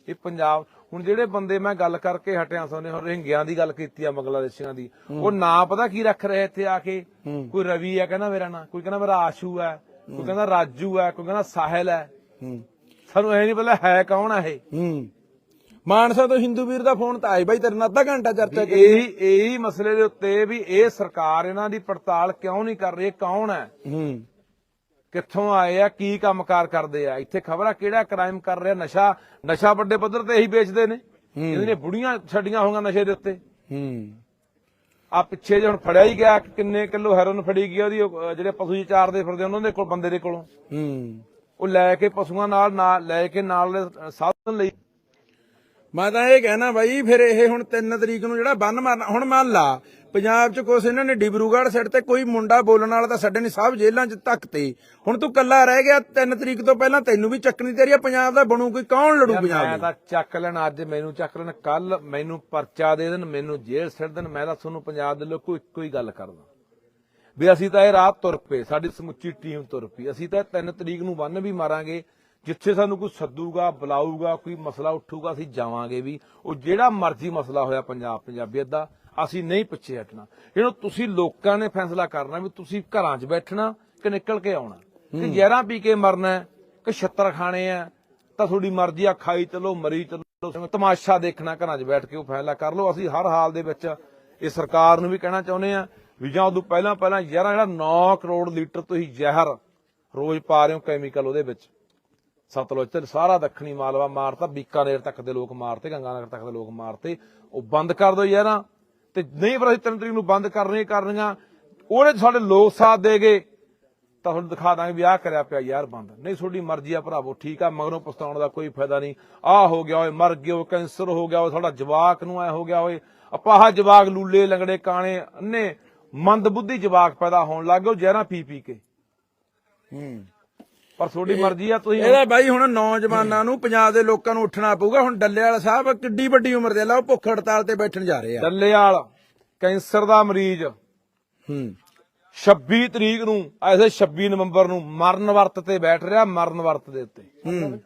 ਇਹ ਪੰਜਾਬ ਹੁਣ ਜਿਹੜੇ ਬੰਦੇ ਮੈਂ ਗੱਲ ਕਰਕੇ ਹਟਿਆ ਸੋਨੇ ਹੁਣ ਰਿੰਗਿਆਂ ਦੀ ਗੱਲ ਕੀਤੀ ਆ ਬੰਗਲਾਦੇਸ਼ੀਆਂ ਦੀ ਉਹ ਨਾਂ ਪਤਾ ਕੀ ਰੱਖ ਰਹੇ ਇੱਥੇ ਆ ਕੇ? ਕੋਈ ਰਵੀ ਆ ਕਹਿੰਦਾ ਮੇਰਾ ਨਾਂ ਕੋਈ ਕਹਿੰਦਾ ਮੇਰਾ ਆਸ਼ੂ ਹੈ ਕੋਈ ਕਹਿੰਦਾ ਰਾਜੂ ਹੈ ਕੋਈ ਕਹਿੰਦਾ ਸਾਹਿਲ ਹੂੰ। ਸਾਨੂੰ ਇਹ ਨਹੀਂ ਪਤਾ ਹੈ ਕੌਣ ਆ ਇਹ। ਮਾਨਸਾ ਤੋਂ ਹਿੰਦੂ ਵੀਰ ਦਾ ਫੋਨ ਤਾਂ ਆਇਆ ਬਾਈ ਤੇਰੇ ਨਾਲ ਅੱਧਾ ਘੰਟਾ ਚਰਚਾ ਕੀਤੀ ਇਹੀ ਇਹੀ ਮਸਲੇ ਦੇ ਉੱਤੇ ਵੀ ਇਹ ਸਰਕਾਰ ਇਹਨਾਂ ਦੀ ਪੜਤਾਲ ਕਿਉਂ ਨਹੀਂ ਕਰ ਰਹੀ ਕੌਣ ਹੈ? ਹੂੰ। ਕਿੱਥੋਂ ਆਏ ਆ ਕੀ ਕੰਮਕਾਰ ਕਰਦੇ ਆ? ਇੱਥੇ ਖਬਰ ਕਿਹੜਾ ਕ੍ਰਾਈਮ ਕਰ ਰਿਹਾ? ਨਸ਼ਾ ਨਸ਼ਾ ਵੱਡੇ ਪੱਧਰ ਤੇ ਇਹੀ ਵੇਚਦੇ ਨੇ। ਇਹਨੇ ਬੁੜੀਆਂ ਛੱਡੀਆਂ ਹੋਈਆਂ ਨਸ਼ੇ ਦੇ ਉੱਤੇ। ਹੂੰ। ਆ ਪਿੱਛੇ ਜੇ ਹੁਣ ਫੜਿਆ ਹੀ ਗਿਆ ਕਿੰਨੇ ਕਿਲੋ ਹੈਰੋਨ ਫੜੀ ਗਈ ਉਹਦੀ ਜਿਹੜੇ ਪਸ਼ੂ ਜੀ ਚਾਰਦੇ ਫਿਰਦੇ ਉਹਨਾਂ ਦੇ ਕੋਲ ਬੰਦੇ ਦੇ ਕੋਲੋਂ। ਹੂੰ। ਉਹ ਲੈ ਕੇ ਪਸ਼ੂਆਂ ਨਾਲ ਨਾਲ ਲੈ ਕੇ ਨਾਲ ਸਾਧਨ ਲਈ ਮੈਂ ਤਾਂ ਇਹ ਕਹਿਣਾ ਬਾਈ ਫਿਰ ਇਹ ਹੁਣ 3 ਤਰੀਕ ਨੂੰ ਜਿਹੜਾ ਬੰਨ ਮਾਰਨਾ ਹੁਣ ਮੰਨ ਲਾ ਪੰਜਾਬ 'ਚ ਕੁਛ ਇਹਨਾਂ ਨੇ ਡਿਬਰੂਗੜ੍ਹ ਸਾਈਡ ਤੇ ਕੋਈ ਮੁੰਡਾ ਬੋਲਣ ਵਾਲਾ ਤਾਂ ਸਾਡੇ ਨੇ ਸਭ ਜੇਲ੍ਹਾਂ 'ਚ ਤੱਕ ਤੇ। ਹੁਣ ਤੂੰ ਕੱਲਾ ਰਹਿ ਗਿਆ 3 ਤਰੀਕ ਤੋਂ ਪਹਿਲਾਂ ਤੈਨੂੰ ਵੀ ਚੱਕਣੀ ਤੇਰੀ ਪੰਜਾਬ ਦਾ ਬਣੂ ਕੋਈ ਕੌਣ ਲੜੂ ਪੰਜਾਬ ਮੈਂ ਤਾਂ ਚੱਕ ਲੈਣ ਅੱਜ ਮੈਨੂੰ ਚੱਕ ਲੈਣ ਕੱਲ ਮੈਨੂੰ ਪਰਚਾ ਦੇ ਦੇਣ ਮੈਨੂੰ ਜੇਲ੍ਹ ਸਿੱਟ ਦੇਣ ਮੈਂ ਤਾਂ ਤੁਹਾਨੂੰ ਪੰਜਾਬ ਦੇ ਲੋਕੋ ਇੱਕੋ ਹੀ ਗੱਲ ਕਰਦਾ। ਵੀ ਅਸੀਂ ਤਾਂ ਇਹ ਰਾਤ ਤੁਰ ਪਏ ਸਾਡੀ ਸਮੁੱਚੀ ਟੀਮ ਤੁਰ ਪਈ ਅਸੀਂ ਤਾਂ 3 ਤਰੀਕ ਨੂੰ ਬੰਨ ਵੀ ਮਾਰਾਂਗੇ ਜਿੱਥੇ ਸਾਨੂੰ ਕੋਈ ਸੱਦੂਗਾ ਬੁਲਾਊਗਾ ਕੋਈ ਮਸਲਾ ਉੱਠੂਗਾ ਅਸੀਂ ਜਾਵਾਂਗੇ ਵੀ। ਉਹ ਜਿਹੜਾ ਮਰਜ਼ੀ ਮਸਲਾ ਹੋਇਆ ਪੰਜਾਬ ਪੰਜਾਬੀਅਤ ਦਾ ਅਸੀਂ ਨਹੀਂ ਪਿੱਛੇ ਹਟਣਾ। ਇਹਨੂੰ ਤੁਸੀਂ ਲੋਕਾਂ ਨੇ ਫੈਸਲਾ ਕਰਨਾ ਵੀ ਤੁਸੀਂ ਘਰਾਂ 'ਚ ਬੈਠਣਾ ਕਿ ਨਿਕਲ ਕੇ ਆਉਣਾ। ਕਿ ਜ਼ਹਿਰਾਂ ਪੀ ਕੇ ਮਰਨਾ ਕਿ ਛੱਤਰ ਖਾਣੇ ਆ ਤਾਂ ਤੁਹਾਡੀ ਮਰਜ਼ੀ ਆ ਖਾਈ ਚਲੋ ਮਰੀ ਚਲੋ ਤਮਾਸ਼ਾ ਦੇਖਣਾ ਘਰਾਂ 'ਚ ਬੈਠ ਕੇ ਉਹ ਫੈਸਲਾ ਕਰ ਲਓ। ਅਸੀਂ ਹਰ ਹਾਲ ਦੇ ਵਿੱਚ ਇਹ ਸਰਕਾਰ ਨੂੰ ਵੀ ਕਹਿਣਾ ਚਾਹੁੰਦੇ ਆ ਵੀ ਜਾਂ ਉਦੋਂ ਪਹਿਲਾਂ ਪਹਿਲਾਂ ਜ਼ਹਿਰਾਂ ਜਿਹੜਾ 9 ਕਰੋੜ ਲੀਟਰ ਤੁਸੀਂ ਜ਼ਹਿਰ ਰੋਜ਼ ਪਾ ਰਹੇ ਹੋ ਕੈਮੀਕਲ ਉਹਦੇ ਵਿੱਚ। ਸਤਲੁਜ ਤੇ ਸਾਰਾ ਦੱਖਣੀ ਮਾਲਵਾ ਮਾਰਤਾ, ਬੀਕਾਨੇਰ ਤੱਕ ਦੇ ਲੋਕ ਮਾਰਤੇ, ਗੰਗਾਨਗਰ ਤੱਕ ਦੇ ਲੋਕ ਮਾਰਤੇ। ਉਹ ਬੰਦ ਕਰ ਦਿਓ ਯਾਰਾਂ। ਤੇ ਨਹੀਂ ਪਰ ਅਸੀਂ ਤਿੰਨ ਤਰੀਕ ਨੂੰ ਬੰਦ ਕਰਨੇ ਹੀ ਕਰਨੀਆਂ। ਉਹਨੇ 'ਚ ਸਾਡੇ ਲੋਕ ਸਾਥ ਦੇਗੇ ਤਾਂ ਤੁਹਾਨੂੰ ਦਿਖਾ ਦਾਂਗੇ ਵੀ ਆਹ ਕਰਿਆ ਪਿਆ ਯਾਰ ਬੰਦ। ਨਹੀਂ, ਤੁਹਾਡੀ ਮਰਜ਼ੀ ਆ ਭਰਾਵੋ, ਠੀਕ ਆ, ਮਗਰੋਂ ਪਛਤਾਉਣ ਦਾ ਕੋਈ ਫਾਇਦਾ ਨਹੀਂ। ਆਹ ਹੋ ਗਿਆ ਓਏ, ਮਰ ਗਿਆ ਓਏ, ਕੈਂਸਰ ਹੋ ਗਿਆ ਓਏ, ਸਾਡਾ ਜਵਾਕ ਨੂੰ ਐ ਹੋ ਗਿਆ ਓਏ। ਅਪਾਹ ਜਵਾਕ ਲੂਲੇ, ਲੰਗੜੇ, ਕਾਣੇ, ਅੰਨੇ ਮੰਦਬੁੱਧੀ ਜਵਾਕ ਪੈਦਾ ਹੋਣ ਲੱਗ ਗਏ, ਉਹ ਜ਼ਹਿਰਾਂ ਪੀ ਪੀ ਕੇ ਪਰ ਤੁਹਾਡੀ ਮਰਜ਼ੀ ਆ ਤੁਸੀਂ ਇਹਦਾ ਬਾਈ ਹੁਣ ਨੌਜਵਾਨਾਂ ਨੂੰ ਪੰਜਾਬ ਦੇ ਲੋਕਾਂ ਨੂੰ ਉੱਠਣਾ ਪਊਗਾ। ਹੁਣ ਡੱਲੇ ਵਾਲਾ ਸਾਹਿਬ ਕਿੱਡੀ ਵੱਡੀ ਉਮਰ ਦੇ ਲਾ ਉਹ ਭੁੱਖ ਹੜਤਾਲ ਤੇ ਬੈਠਣ ਜਾ ਰਹੇ ਆ। ਡੱਲੇਵਾਲ ਕੈਂਸਰ ਦਾ ਮਰੀਜ਼। ਹੂੰ। 26 ਤਰੀਕ ਨੂੰ ਐਸੇ 26 ਨਵੰਬਰ ਨੂੰ ਮਰਨ ਵਰਤ ਤੇ ਬੈਠ ਰਿਹਾ ਮਰਨ ਵਰਤ ਦੇ ਉੱਤੇ।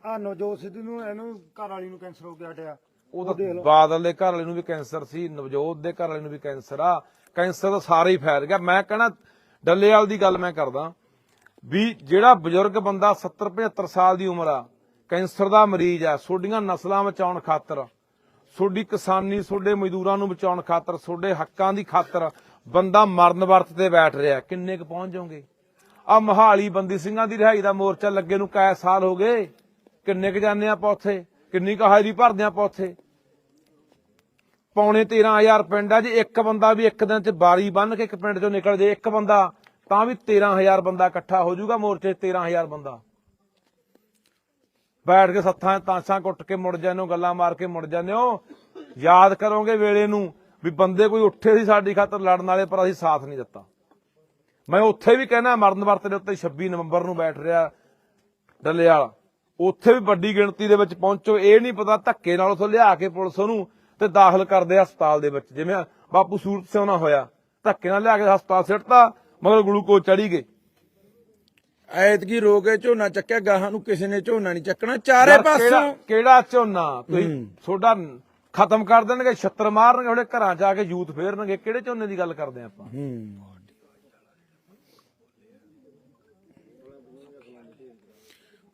ਆ ਨਵਜੋਤ ਸਿੱਧੂ ਨੂੰ ਇਹਨੂੰ ਘਰ ਵਾਲੀ ਨੂੰ ਕੈਂਸਰ ਹੋ ਗਿਆ ਹਟਿਆ। ਉਹ ਤਾਂ ਬਾਦਲ ਦੇ ਘਰ ਵਾਲੇ ਨੂੰ ਵੀ ਕੈਂਸਰ ਸੀ ਨਵਜੋਤ ਦੇ ਘਰ ਵਾਲੇ ਨੂੰ ਵੀ ਕੈਂਸਰ ਆ। ਕੈਂਸਰ ਤਾਂ ਸਾਰੇ ਹੀ ਫੈਲ ਗਿਆ। ਮੈਂ ਕਹਿੰਦਾ ਡੱਲੇਵਾਲ ਦੀ ਗੱਲ ਮੈਂ ਕਰਦਾ। ਵੀ ਜਿਹੜਾ ਬਜ਼ੁਰਗ ਬੰਦਾ 70 75 ਸਾਲ ਦੀ ਉਮਰ ਆ, ਕੈਂਸਰ ਦਾ ਮਰੀਜ਼ ਆ, ਸੋਡੀਆਂ ਨਸਲਾਂ ਬਚਾਉਣ ਖਾਤਰ ਤੁਹਾਡੀ ਕਿਸਾਨੀ ਤੁਹਾਡੇ ਮਜ਼ਦੂਰਾਂ ਨੂੰ ਬਚਾਉਣ ਖਾਤਰ ਤੁਹਾਡੇ ਹੱਕਾਂ ਦੀ ਖਾਤਰ ਬੰਦਾ ਮਰਨ ਵਰਤ ਤੇ ਬੈਠ ਰਿਹਾ ਕਿੰਨੇ ਕੁ ਪਹੁੰਚ ਜਾਓਗੇ? ਆ ਮਹਾਲੀ ਬੰਦੀ ਸਿੰਘਾਂ ਦੀ ਰਿਹਾਈ ਦਾ ਮੋਰਚਾ ਲੱਗੇ ਨੂੰ ਕੈ ਸਾਲ ਹੋ ਗਏ। ਕਿੰਨੇ ਕੁ ਜਾਂਦੇ ਆਪਾਂ ਉੱਥੇ? ਕਿੰਨੀ ਕੁ ਹਾਜ਼ਰੀ ਭਰਦੇ ਆਪਾਂ ਉੱਥੇ? ਪੌਣੇ 13000 ਪਿੰਡ ਆ, ਜੇ ਇੱਕ ਬੰਦਾ ਵੀ ਇੱਕ ਦਿਨ ਚ ਬਾਰੀ ਬੰਨ ਕੇ ਇੱਕ ਪਿੰਡ ਚੋਂ ਨਿਕਲ ਜੇ, ਇੱਕ ਬੰਦਾ ਤਾਂ ਵੀ 13000 ਬੰਦਾ ਇਕੱਠਾ ਹੋ ਜਾਊਗਾ, ਮੋਰਚੇ 'ਚ 13000 ਬੰਦਾ। ਬੈਠ ਕੇ ਸੱਥਾਂ ਤਾਂਸਾਂ ਕੁੱਟ ਕੇ ਮੁੜ ਜਾਂਦੇ ਹੋ, ਗੱਲਾਂ ਮਾਰ ਕੇ ਮੁੜ ਜਾਂਦੇ ਹੋ। ਯਾਦ ਕਰੋਗੇ ਵੇਲੇ ਨੂੰ ਵੀ ਬੰਦੇ ਕੋਈ ਉੱਠੇ ਸੀ ਸਾਡੀ ਖਾਤਰ ਲੜਨ ਵਾਲੇ, ਪਰ ਅਸੀਂ ਸਾਥ ਨਹੀਂ ਦਿੱਤਾ। ਮੈਂ ਉੱਥੇ ਵੀ ਕਹਿਣਾ, ਮਰਨ ਵਰਤ ਦੇ ਉੱਤੇ 26 ਨਵੰਬਰ ਨੂੰ ਬੈਠ ਰਿਹਾ ਡੱਲੇ ਵਾਲਾ ਉੱਥੇ ਵੀ ਵੱਡੀ ਗਿਣਤੀ ਦੇ ਵਿੱਚ ਪਹੁੰਚੋ, ਇਹ ਨਹੀਂ ਪਤਾ ਧੱਕੇ ਨਾਲ ਉਥੋਂ ਲਿਆ ਕੇ ਪੁਲਿਸ ਉਹਨੂੰ ਤੇ ਦਾਖਲ ਕਰਦੇ ਹਸਪਤਾਲ ਦੇ ਵਿੱਚ। ਜਿਵੇਂ ਬਾਪੂ ਸੂਰਤ ਸਿਉਣਾ ਹੋਇਆ, ਧੱਕੇ ਨਾਲ ਲਿਆ ਕੇ ਹਸਪਤਾਲ ਸਿੱਟਤਾ ਮਗਰ ਗਲੂਕੋਜ਼ ਚੜੀ ਗਏ। ਐਤਕੀ ਰੋ ਕੇ ਝੋਨਾ ਚੱਕਿਆ ਗਾਹਾਂ ਨੂੰ ਕਿਸੇ ਨੇ ਝੋਨਾ ਨਹੀਂ ਚੱਕਣਾ। ਚਾਰੇ ਯਾਰ ਪਾਸੋਂ ਕਿਹੜਾ ਝੋਨਾ? ਤੁਸੀਂ ਤੁਹਾਡਾ ਖਤਮ ਕਰ ਦੇਣਗੇ ਛੱਤਰ ਮਾਰਨਗੇ ਉਹਦੇ ਘਰਾਂ ਆ ਕੇ ਯੂਥ ਫੇਰਨਗੇ। ਕਿਹੜੇ ਝੋਨੇ ਦੀ ਗੱਲ ਕਰਦੇ ਆਪਾਂ?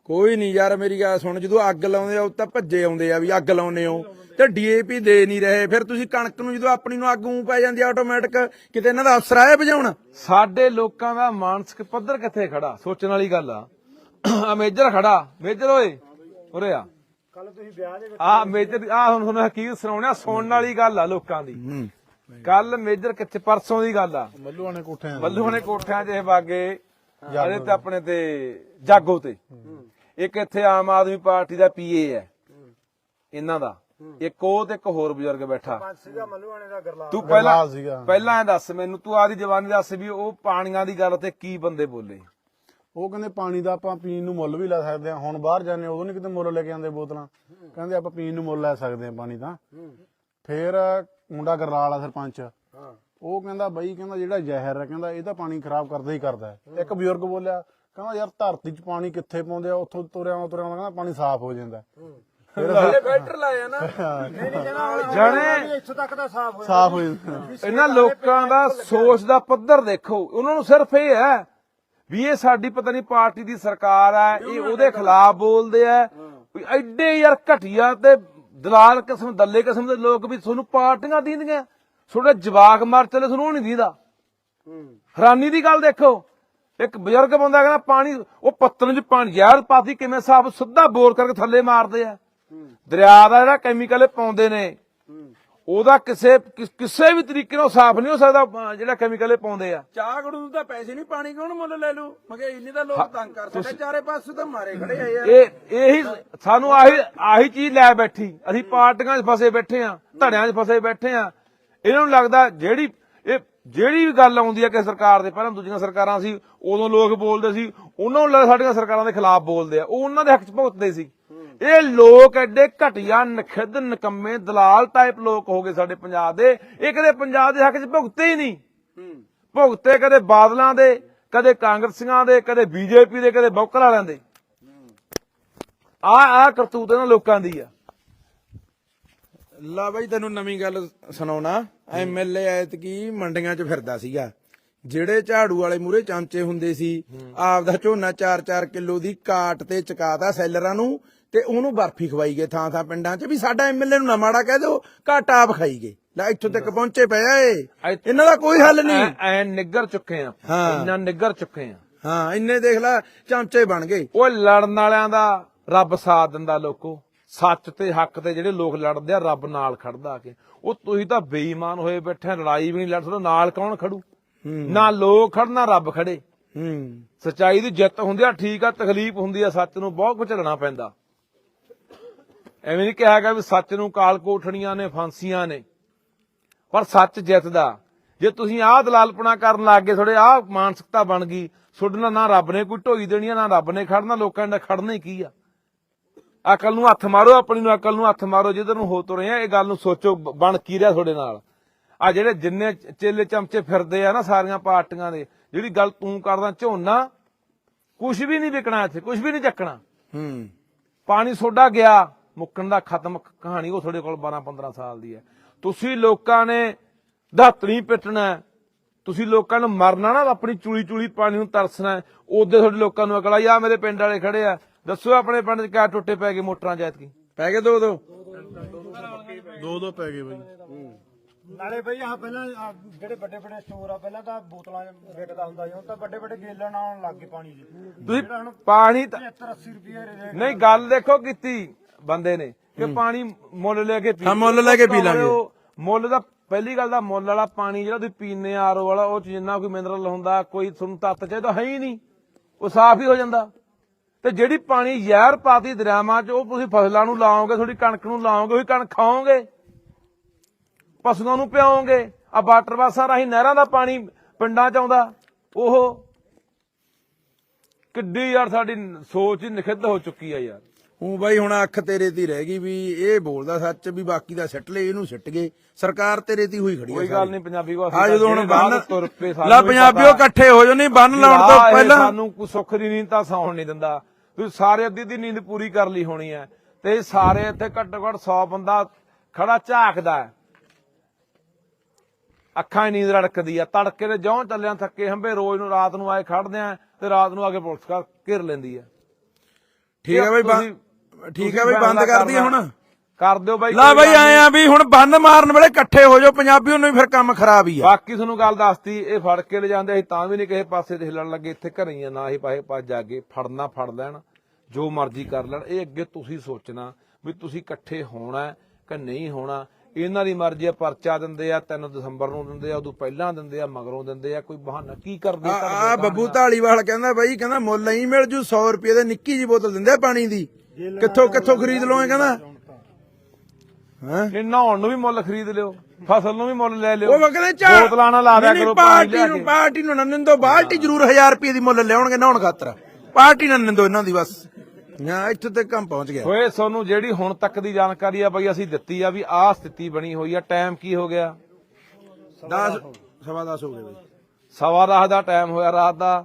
ਕੋਈ ਨਹੀਂ ਯਾਰ ਮੇਰੀ ਗੱਲ ਸੁਣ। ਜਦੋਂ ਅੱਗ ਲਾਉਂਦੇ ਆ ਉਹ ਤਾਂ ਭੱਜੇ ਆਉਂਦੇ ਆ ਵੀ ਅੱਗ ਲਾਉਨੇ ਹੋ। ਤੇ ਡੀਏਪੀ ਦੇ ਨਹੀਂ ਰਹੇ। ਫਿਰ ਤੁਸੀਂ ਕਣਕ ਨੂੰ ਜਦੋਂ ਆਪਣੀ ਨੂੰ ਅੱਗ ਉਂ ਪੈ ਜਾਂਦੀ ਆ ਆਟੋਮੈਟਿਕ ਕਿਤੇ ਇਹਨਾਂ ਦਾ ਅਫਸਰ ਆਇਆ ਵਜਾਉਣ ਸਾਡੇ ਲੋਕਾਂ ਦਾ ਮਾਨਸਿਕ ਪੱਧਰ ਕਿੱਥੇ ਖੜਾ? ਸੋਚਣ ਵਾਲੀ ਗੱਲ ਆ। ਆ ਮੇਜਰ ਖੜਾ। ਮੇਜਰ ਓਏ ਉਰੇ ਆ। ਕੱਲ ਤੁਸੀਂ ਵਿਆਹ ਦੇ ਆ ਮੇਜਰ ਆ ਹੁਣ ਤੁਹਾਨੂੰ ਹਕੀਕਤ ਸੁਣਾਉਣਾ ਸੁਣਨ ਵਾਲੀ ਗੱਲ ਆ ਲੋਕਾਂ ਦੀ। ਕੱਲ ਮੇਜਰ ਕਿੱਥੇ ਪਰਸੋਂ ਦੀ ਗੱਲ ਆ। ਮੱਲੂਆਂ ਨੇ ਕੋਠਿਆਂ ਨੇ ਕੋਠਿਆਂ 'ਚ ਇਹ ਬਾਗੇ ਇਹਦੇ ਤੇ। ਆਪਣੇ ਤੇ ਜਾਗੋ ਤੇ। ਇੱਕ ਇੱਥੇ ਆਮ ਆਦਮੀ ਪਾਰਟੀ ਦਾ ਪੀਏ ਹੈ। ਇਹਨਾਂ ਦਾ। ਇੱਕ ਉਹ ਤੇ ਇੱਕ ਹੋਰ ਬਜ਼ੁਰਗ ਬੈਠਾ। ਸੀਗਾ ਮੱਲੂਆਣੇ ਦਾ ਗਰਲਾ ਤੂੰ ਪਹਿਲਾਂ ਸੀਗਾ। ਪਹਿਲਾਂ ਇਹ ਦੱਸ ਮੈਨੂੰ ਤੂੰ ਆਦੀ ਜਵਾਨੀ ਦੱਸ ਵੀ ਉਹ ਪਾਣੀਆਂ ਦੀ ਗੱਲ ਤੇ ਕੀ ਬੰਦੇ ਬੋਲੇ। ਉਹ ਕਹਿੰਦੇ ਪਾਣੀ ਦਾ ਆਪਾਂ ਪੀਣ ਨੂੰ ਮੁੱਲ ਵੀ ਲੈ ਸਕਦੇ ਹਾਂ। ਹੁਣ ਬਾਹਰ ਜਾਂਦੇ ਉਦੋਂ ਨਹੀਂ ਕਿਤੇ ਮੁੱਲ ਲੈ ਕੇ ਆਉਂਦੇ ਬੋਤਲਾਂ। ਕਹਿੰਦੇ ਆਪਾਂ ਪੀਣ ਨੂੰ ਮੁੱਲ ਲੈ ਸਕਦੇ ਹਾਂ ਪਾਣੀ ਤਾਂ ਫੇਰ ਮੁੰਡਾ ਗਰਲਾਲ ਆ ਸਰਪੰਚ। ਉਹ ਕਹਿੰਦਾ ਬਈ ਕਹਿੰਦਾ ਜਿਹੜਾ ਜ਼ਹਿਰ ਹੈ ਕਹਿੰਦਾ ਇਹ ਤਾਂ ਪਾਣੀ ਖਰਾਬ ਕਰਦਾ ਹੀ ਕਰਦਾ ਹੈ। ਇੱਕ ਬਜ਼ੁਰਗ ਬੋਲਿਆ ਕਹਿੰਦਾ ਯਾਰ ਧਰਤੀ 'ਚ ਪਾਣੀ ਕਿੱਥੇ ਪਾਉਂਦੇ ਆ? ਉੱਥੋਂ ਤੁਰਿਆ ਤੁਰਿਆ ਕਹਿੰਦਾ ਪਾਣੀ ਸਾਫ਼ ਹੋ ਜਾਂਦਾ ਇਹ ਫਿਲਟਰ ਲਾਇਆ ਨਾ। ਜਾਣੇ ਇੱਥੋਂ ਤੱਕ ਦਾ ਸਾਫ਼ ਹੋਇਆ। ਸਾਫ਼ ਹੋ। ਜਾਂਦਾ ਇਹਨਾਂ ਲੋਕਾਂ ਦਾ ਸੋਚ ਦਾ ਪੱਧਰ ਦੇਖੋ। ਉਹਨਾਂ ਨੂੰ ਸਿਰਫ ਇਹ ਹੈ ਵੀ ਇਹ ਸਾਡੀ ਪਤਾ ਨਹੀਂ ਪਾਰਟੀ ਦੀ ਸਰਕਾਰ ਹੈ ਇਹ ਉਹਦੇ ਖਿਲਾਫ ਬੋਲਦੇ ਆ। ਵੀ ਐਡੇ ਯਾਰ ਘਟੀਆ ਤੇ ਦਲਾਲ ਕਿਸਮ ਦੱਲੇ ਕਿਸਮ ਦੇ ਲੋਕ ਵੀ ਤੁਹਾਨੂੰ ਪਾਰਟੀਆਂ ਦੀਂਦੀਆਂ। ਤੁਹਾਡੇ ਜਵਾਕ ਮਰ ਚਲੇ ਤੁਹਾਨੂੰ ਉਹ ਨਹੀਂ ਦੀਦਾ। ਹੈਰਾਨੀ ਦੀ ਗੱਲ ਦੇਖੋ। ਇੱਕ ਬਜ਼ੁਰਗ ਬੰਦਾ ਕਹਿੰਦਾ ਪਾਣੀ ਉਹ ਪੱਤਨ ਚ ਪਾਣੀ ਜ਼ਹਿਰ ਪਾਤੀ ਕਿਵੇਂ ਸਾਫ਼ ਸਿੱਧਾ ਬੋਰ ਕਰਕੇ ਥੱਲੇ ਮਾਰਦੇ ਆ। ਦਰਿਆ ਦਾ ਜਿਹੜਾ ਕੈਮੀਕਲ ਪਾਉਂਦੇ ਨੇ ਉਹਦਾ ਕਿਸੇ ਕਿਸ- ਵੀ ਤਰੀਕੇ ਨਾਲ ਸਾਫ਼ ਨਹੀਂ ਹੋ ਸਕਦਾ ਜਿਹੜਾ ਕੈਮੀਕਲ ਇਹ ਪਾਉਂਦੇ ਆ। ਚਾਹ ਗੜੂ ਨੂੰ ਤਾਂ ਪੈਸੇ ਨਹੀਂ ਪਾਣੀ ਕੌਣ ਮੁੱਲ ਲੈ ਲੂ? ਮਗੇ ਇੰਨੀ ਤਾਂ ਲੋਕ ਤੰਗ ਕਰ ਸਕਦੇ ਚਾਰੇ ਪਾਸੇ ਤਾਂ ਮਾਰੇ ਖੜੇ ਆ ਯਾਰ। ਇਹ ਇਹੀ ਸਾਨੂੰ ਆਹੀ ਆਹੀ ਚੀਜ਼ ਲੈ ਬੈਠੀ। ਅਸੀਂ ਪਾਰਟੀਆਂ 'ਚ ਫਸੇ ਬੈਠੇ ਆ ਧੜਿਆਂ 'ਚ ਫਸੇ ਬੈਠੇ ਆ। ਇਹਨਾਂ ਨੂੰ ਲੱਗਦਾ ਜਿਹੜੀ ਇਹ ਜਿਹੜੀ ਵੀ ਗੱਲ ਆਉਂਦੀ ਆ ਕਿ ਸਰਕਾਰ ਦੇ ਪਹਿਲਾਂ ਦੂਜੀਆਂ ਸਰਕਾਰਾਂ ਸੀ ਉਦੋਂ ਲੋਕ ਬੋਲਦੇ ਸੀ ਉਹਨਾਂ ਨੂੰ ਲੱਗਦਾ ਸਾਡੀਆਂ ਸਰਕਾਰਾਂ ਦੇ ਖਿਲਾਫ ਬੋਲਦੇ ਆ। ਉਹ ਉਹਨਾਂ ਦੇ ਹੱਕ 'ਚ ਭੁਗਤਦੇ ਸੀ। ਇਹ ਲੋਕ ਐਡੇ ਘਟੀਆ ਨਖਿੱਧ ਨਕੰਮੇ ਦਲਾਲ ਟਾਈਪ ਲੋਕ ਹੋ ਗਏ ਸਾਡੇ ਪੰਜਾਬ ਦੇ। ਇਹ ਕਦੇ ਪੰਜਾਬ ਦੇ ਹੱਕ 'ਚ ਭੁਗਤੇ ਹੀ ਨਹੀਂ। ਭੁਗਤੇ ਕਦੇ ਬਾਦਲਾਂ ਦੇ ਕਦੇ ਕਾਂਗਰਸੀਆਂ ਦੇ ਕਦੇ ਬੀਜੇਪੀ ਦੇ ਕਦੇ ਬੌਕਰ ਵਾਲਿਆਂ ਦੇ। ਆ ਆ ਕਰਤੂਤ ਇਹਨਾਂ ਲੋਕਾਂ ਦੀ ਆ। ਲਾ ਬਾਈ ਤੈਨੂੰ ਨਵੀਂ ਗੱਲ ਸੁਣਾਉਣਾ। ਐਮਐਲਏ ਐਤਕੀ ਮੰਡੀਆਂ 'ਚ ਫਿਰਦਾ ਸੀਗਾ। ਜਿਹੜੇ ਝਾੜੂ ਵਾਲੇ ਮੂਰੇ ਚਾਂਚੇ ਹੁੰਦੇ ਸੀ ਆਪਦਾ ਝੋਨਾ 4-4 ਕਿਲੋ ਦੀ ਕਾਟ ਤੇ ਚਕਾਤਾ ਸੈਲਰਾਂ ਨੂੰ। ਤੇ ਉਹਨੂੰ ਬਰਫੀ ਖਵਾਈ ਗਏ ਥਾਂ ਥਾਂ ਪਿੰਡਾਂ 'ਚ ਵੀ ਸਾਡਾ ਐਮਐਲਏ ਨੂੰ ਨਾ ਮਾੜਾ ਕਹਿ ਦਿਓ ਘੱਟ ਆਪ ਖਾਈ ਗਏ। ਲੈ ਇੱਥੋਂ ਤੱਕ ਪਹੁੰਚੇ ਪਏ ਆ ਇਹ। ਇਹਨਾਂ ਦਾ ਕੋਈ ਹੱਲ ਨਹੀਂ। ਐ ਨਿੱਗਰ ਚੁੱਕੇ ਆ। ਇੰਨਾ ਨਿੱਗਰ ਚੁੱਕੇ ਆ। ਹਾਂ ਇੰਨੇ ਦੇਖ ਲੈ ਚਾਂਚੇ ਬਣ ਗਏ। ਉਹ ਲੜਨ ਵਾਲਿਆਂ ਦਾ ਰੱਬ ਸਾਥ ਦਿੰਦਾ ਲੋਕੋ। ਸੱਚ ਤੇ ਹੱਕ ਤੇ ਜਿਹੜੇ ਲੋਕ ਲੜਦੇ ਆ ਰੱਬ ਨਾਲ ਖੜਦਾ ਕੇ। ਉਹ ਤੁਸੀਂ ਤਾਂ ਬੇਈਮਾਨ ਹੋਏ ਬੈਠੇ ਲੜਾਈ ਵੀ ਨਹੀਂ ਲੜ ਸਕਦੇ ਨਾਲ ਕੌਣ ਖੜੂ? ਨਾ ਲੋਕ ਖੜਨਾ ਰੱਬ ਖੜੇ। ਹੂੰ। ਸਚਾਈ ਦੀ ਜਿੱਤ ਹੁੰਦੀ ਆ ਠੀਕ ਆ ਤਕਲੀਫ ਹੁੰਦੀ ਆ ਸੱਚ ਨੂੰ ਬਹੁਤ ਕੁਝ ਝੱਲਣਾ ਪੈਂਦਾ। ਐਵੇਂ ਨਹੀਂ ਕਿਹਾ ਗਿਆ ਵੀ ਸੱਚ ਨੂੰ ਕਾਲ ਕੋਠੜੀਆਂ ਨੇ ਫਾਂਸੀਆਂ ਨੇ। ਪਰ ਸੱਚ ਜਿੱਤਦਾ। ਜੇ ਤੁਸੀਂ ਆਹ ਦਲਾਲਪਣਾ ਕਰਨ ਲੱਗ ਗਏ ਥੋੜੇ ਆਹ ਮਾਨਸਿਕਤਾ ਬਣ ਗਈ ਸੁੱਡਣਾ ਨਾ ਰੱਬ ਨੇ ਕੋਈ ਢੋਈ ਦੇਣੀ ਨਾ ਰੱਬ ਨੇ ਖੜਨਾ ਲੋਕਾਂ ਨੇ ਖੜਨਾ ਹੀ ਕੀ ਆ? ਅਕਲ ਨੂੰ ਹੱਥ ਮਾਰੋ ਆਪਣੀ ਨੂੰ ਅਕਲ ਨੂੰ ਹੱਥ ਮਾਰੋ ਜਿੱਧਰ ਨੂੰ ਹੋ ਤੁਰੇ ਆ ਇਹ ਗੱਲ ਨੂੰ ਸੋਚੋ ਬਣ ਕੀ ਰਿਹਾ ਤੁਹਾਡੇ ਨਾਲ? ਆ ਜਿਹੜੇ ਜਿੰਨੇ ਚੇਲੇ ਚਮਚੇ ਫਿਰਦੇ ਆ ਨਾ ਸਾਰੀਆਂ ਪਾਰਟੀਆਂ ਦੇ ਜਿਹੜੀ ਗੱਲ ਤੂੰ ਕਰਦਾ ਝੋਨਾ ਕੁਝ ਵੀ ਨਹੀਂ ਵਿਕਣਾ ਇੱਥੇ ਕੁਝ ਵੀ ਨਹੀਂ ਚੱਕਣਾ। ਹੂੰ। ਪਾਣੀ ਸੋਡਾ ਗਿਆ। ਮੁੱਕਣ ਦਾ ਖਤਮ ਕਹਾਣੀ ਉਹ ਤੁਹਾਡੇ ਕੋਲ 12 15 ਸਾਲ ਦੀ ਹੈ। ਤੁਸੀਂ ਲੋਕਾਂ ਨੇ ਧਾਤਣੀ ਪਿੱਟਣਾ। ਤੁਸੀਂ ਲੋਕਾਂ ਨੂੰ ਮਰਨਾ ਨਾ ਆਪਣੀ ਚੂਲੀ ਚੂਲੀ ਪਾਣੀ ਨੂੰ ਤਰਸਣਾ ਉਹਦੇ ਤੁਹਾਡੇ ਲੋਕਾਂ ਨੂੰ ਅਕਲ ਆਈ ਆ ਮੇਰੇ ਪਿੰਡ ਵਾਲੇ ਖੜੇ ਆ। ਦੱਸੋ ਆਪਣੇ ਪਿੰਡ 'ਚ ਕਿਆ ਟੁੱਟੇ ਪੈ ਗਏ ਮੋਟਰਾਂ ਜੈਤ ਕੀ? ਪੈ ਗਏ ਦੋ ਦੋ। ਦੋ ਦੋ ਪੈ ਗਏ ਬਈ। ਨਾਲੇ ਬਈ ਆਹ ਪਹਿਲਾਂ ਆਹ ਜਿਹੜੇ ਵੱਡੇ ਵੱਡੇ ਸਟੋਰ ਆ ਪਹਿਲਾਂ ਤਾਂ ਬੋਤਲਾਂ 'ਚ ਵਿਕਦਾ ਹੁੰਦਾ ਸੀ ਹੁਣ ਤਾਂ ਵੱਡੇ ਵੱਡੇ ਗੇਲਣ ਆਉਣ ਲੱਗ ਗਏ ਪਾਣੀ ਦੇ। ਤੁਸੀਂ ਪਾਣੀ ਤਾਂ 70 80 ਰੁਪਏ ਨਹੀਂ ਗੱਲ ਦੇਖੋ ਕੀਤੀ। ਬੰਦੇ ਨੇ ਕਿ ਪਾਣੀ ਮੁੱਲ ਲੈ ਕੇ ਪੀ ਹਾਂ, ਮੁੱਲ ਲੈ ਕੇ ਪੀ ਲਾਂਗੇ। ਉਹ ਮੁੱਲ ਦਾ ਪਹਿਲੀ ਗੱਲ ਦਾ ਮੁੱਲ ਵਾਲਾ ਪਾਣੀ ਜਿਹੜਾ ਤੁਸੀਂ ਪੀਨੇ ਆਰੋ ਵਾਲਾ ਉਹ ਚ ਜਿੰਨਾ ਕੋਈ ਮਿਨਰਲ ਹੁੰਦਾ ਕੋਈ ਤੁਹਾਨੂੰ ਤੱਤ ਚਾਹੀਦਾ ਹੈ ਹੀ ਨਹੀਂ। ਉਹ ਸਾਫ਼ ਹੀ ਹੋ ਜਾਂਦਾ। ਤੇ ਜਿਹੜੀ ਪਾਣੀ ਜ਼ਹਿਰ ਪਾਤੀ ਦਰਿਆਵਾਂ 'ਚ ਉਹ ਤੁਸੀਂ ਫਸਲਾਂ ਨੂੰ ਲਾਓਗੇ ਤੁਹਾਡੀ ਕਣਕ ਨੂੰ ਲਾਓਗੇ ਉਹੀ ਕਣਕ ਖਾਓਗੇ। ਪਸ਼ੂਆਂ ਨੂੰ ਪਿਆਓਗੇ। ਆ ਵਾਟਰ ਬਾਸਾਂ ਰਾਹੀਂ ਨਹਿਰਾਂ ਦਾ ਪਾਣੀ ਪਿੰਡਾਂ 'ਚ ਆਉਂਦਾ। ਉਹ ਕਿੱਡੀ ਯਾਰ ਸਾਡੀ ਸੋਚ ਹੀ ਨਿਖਿੱਧ ਹੋ ਚੁੱਕੀ ਆ ਯਾਰ। ਉਹ ਬਾਈ ਹੁਣ ਅੱਖ ਤੇਰੇ ਤੇ ਹੀ ਰਹਿ ਗਈ ਵੀ ਇਹ ਬੋਲਦਾ ਸੱਚ ਵੀ ਬਾਕੀ ਦਾ ਸਿੱਟ ਲੈ ਇਹਨੂੰ ਸਿੱਟ ਗਏ। ਸਰਕਾਰ ਤੇਰੇ ਤੇ ਹੋਈ ਖੜੀ ਕੋਈ ਗੱਲ ਨਹੀਂ ਪੰਜਾਬੀ ਕੋ ਆ ਜਦੋਂ ਹੁਣ ਬੰਨ ਲਾ ਪੰਜਾਬੀਓ ਇਕੱਠੇ ਹੋ ਜਾਓ ਨਹੀਂ ਬੰਨ ਲਾਉਣ ਤੋਂ ਪਹਿਲਾਂ ਸਾਨੂੰ ਕੋਈ ਸੁੱਖ ਦੀ ਨੀਂਦ ਤਾਂ ਸੌਣ ਨਹੀਂ ਦਿੰਦਾ। ਤੁਸੀਂ ਸਾਰੇ ਅੱਧੀ ਦੀ ਨੀਂਦ ਪੂਰੀ ਕਰ ਲਈ ਹੋਣੀ ਹੈ। ਤੇ ਸਾਰੇ ਇੱਥੇ ਘੱਟੋ ਘੱਟ 100 ਬੰਦਾ ਖੜਾ ਝਾਕਦਾ ਹੈ। ਅੱਖਾਂ ਨੀਂਦ ਰੜਕਦੀ ਆ। ਤੜਕੇ ਦੇ ਜਿਉਂ ਚੱਲਿਆਂ ਥੱਕੇ ਹੰਬੇ ਰੋਜ਼ ਨੂੰ ਰਾਤ ਨੂੰ ਆਏ ਖੜਦੇ ਆ ਤੇ ਰਾਤ ਨੂੰ ਆ ਕੇ ਪੁਲਿਸ ਘਰ ਘਿਰ ਲੈਂਦੀ ਆ। ਠੀਕ ਹੈ ਬਾਈ ਠੀਕ ਹੈ ਬਾਈ ਬੰਦ ਕਰ ਦਈਏ ਹੁਣ। ਕਰ ਦਿਓ ਬਾਈ ਲਾ ਬਾਈ ਗੱਲ ਆਏ ਆ ਵੀ ਹੁਣ ਬੰਨ ਮਾਰਨ ਵੇਲੇ ਇਕੱਠੇ ਹੋ ਜਾਓ ਪੰਜਾਬੀਓ ਨੂੰ ਵੀ ਫਿਰ ਕੰਮ ਖਰਾਬ ਹੀ ਆ। ਬਾਕੀ ਤੁਹਾਨੂੰ ਗੱਲ ਦੱਸਤੀ ਇਹ ਫੜ ਕੇ ਲੈ ਜਾਂਦੇ ਅਸੀਂ ਤਾਂ ਵੀ ਨਹੀਂ ਕਿਸੇ ਪਾਸੇ ਤੇ ਹਿੱਲਣ ਲੱਗੇ ਇੱਥੇ ਘਰੇ ਹੀ ਆ ਨਾ ਹੀ ਪਾਸੇ ਪਾਸ ਜਾ ਕੇ ਫੜਨਾ ਫੜ ਲੈਣ ਜੋ ਮਰਜ਼ੀ ਕਰ ਲੈਣ। ਇਹ ਅੱਗੇ ਤੁਸੀਂ ਸੋਚਣਾ ਵੀ ਤੁਸੀਂ ਇਕੱਠੇ ਹੋਣਾ ਕਿ ਨਹੀਂ ਹੋਣਾ। ਇਹਨਾਂ ਦੀ ਮਰਜ਼ੀ ਆ ਪਰਚਾ ਦਿੰਦੇ ਆ 3 ਦਸੰਬਰ ਨੂੰ ਦਿੰਦੇ ਆ ਉਦੋਂ ਪਹਿਲਾਂ ਦਿੰਦੇ ਆ ਮਗਰੋਂ ਦਿੰਦੇ ਆ ਕੋਈ ਬਹਾਨਾ ਕੀ ਕਰਦੇ ਆ ਕਰਦੇ ਆ ਬੱਬੂ ਢਾਲੀਵਾਲ ਕਹਿੰਦਾ ਬਾਈ ਕਹਿੰਦਾ ਮੁੱਲ ਹੀ ਮਿਲ ਜੂ 100 ਰੁਪਏ ਦੇ ਨਿੱਕੀ ਜੀ ਬੋਤਲ ਦਿੰਦੇ ਆ ਪਾਣੀ ਦੀ। ਕਿੱਥੋਂ ਕਿੱਥੋਂ ਖਰੀਦ ਲਓਗੇ ਕਹਿੰਦਾ? ਹਾਂ? ਇਹ ਨਹਾਉਣ ਨੂੰ ਵੀ ਮੁੱਲ ਖਰੀਦ ਲਿਓ ਫਸਲ ਨੂੰ ਵੀ ਮੁੱਲ ਲੈ ਲਿਓ। ਉਹ ਕਹਿੰਦੇ ਚਾ ਬੋਤਲਾਂ ਨਾ ਲਾ ਦਿਆ ਕਰੋ ਪਾਰਟੀ ਨੂੰ ਪਾਰਟੀ ਨੂੰ ਨਿੰਦੋ ਬਾਲਟੀ ਜ਼ਰੂਰ 1000 ਰੁਪਏ ਦੀ ਮੁੱਲ ਲਿਆਉਣਗੇ ਨਹਾਉਣ ਖਾਤਰ। ਪਾਰਟੀ ਨਾਲ ਨਿੰਦੋ ਇਹਨਾਂ ਦੀ ਬਸ। ਹਾਂ ਇੱਥੇ ਤੱਕ ਕੰਮ ਪਹੁੰਚ ਗਿਆ। ਓਏ ਤੁਹਾਨੂੰ ਜਿਹੜੀ ਹੁਣ ਤੱਕ ਦੀ ਜਾਣਕਾਰੀ ਆ ਬਈ ਅਸੀਂ ਦਿੱਤੀ ਆ ਵੀ ਆਹ ਸਥਿਤੀ ਬਣੀ ਹੋਈ ਆ ਟਾਈਮ ਕੀ ਹੋ ਗਿਆ? 10 ਸਵਾ 10 ਹੋ ਗਏ ਬਾਈ। ਸਵਾ ਦਸ ਦਾ ਟਾਈਮ ਹੋਇਆ ਰਾਤ ਦਾ।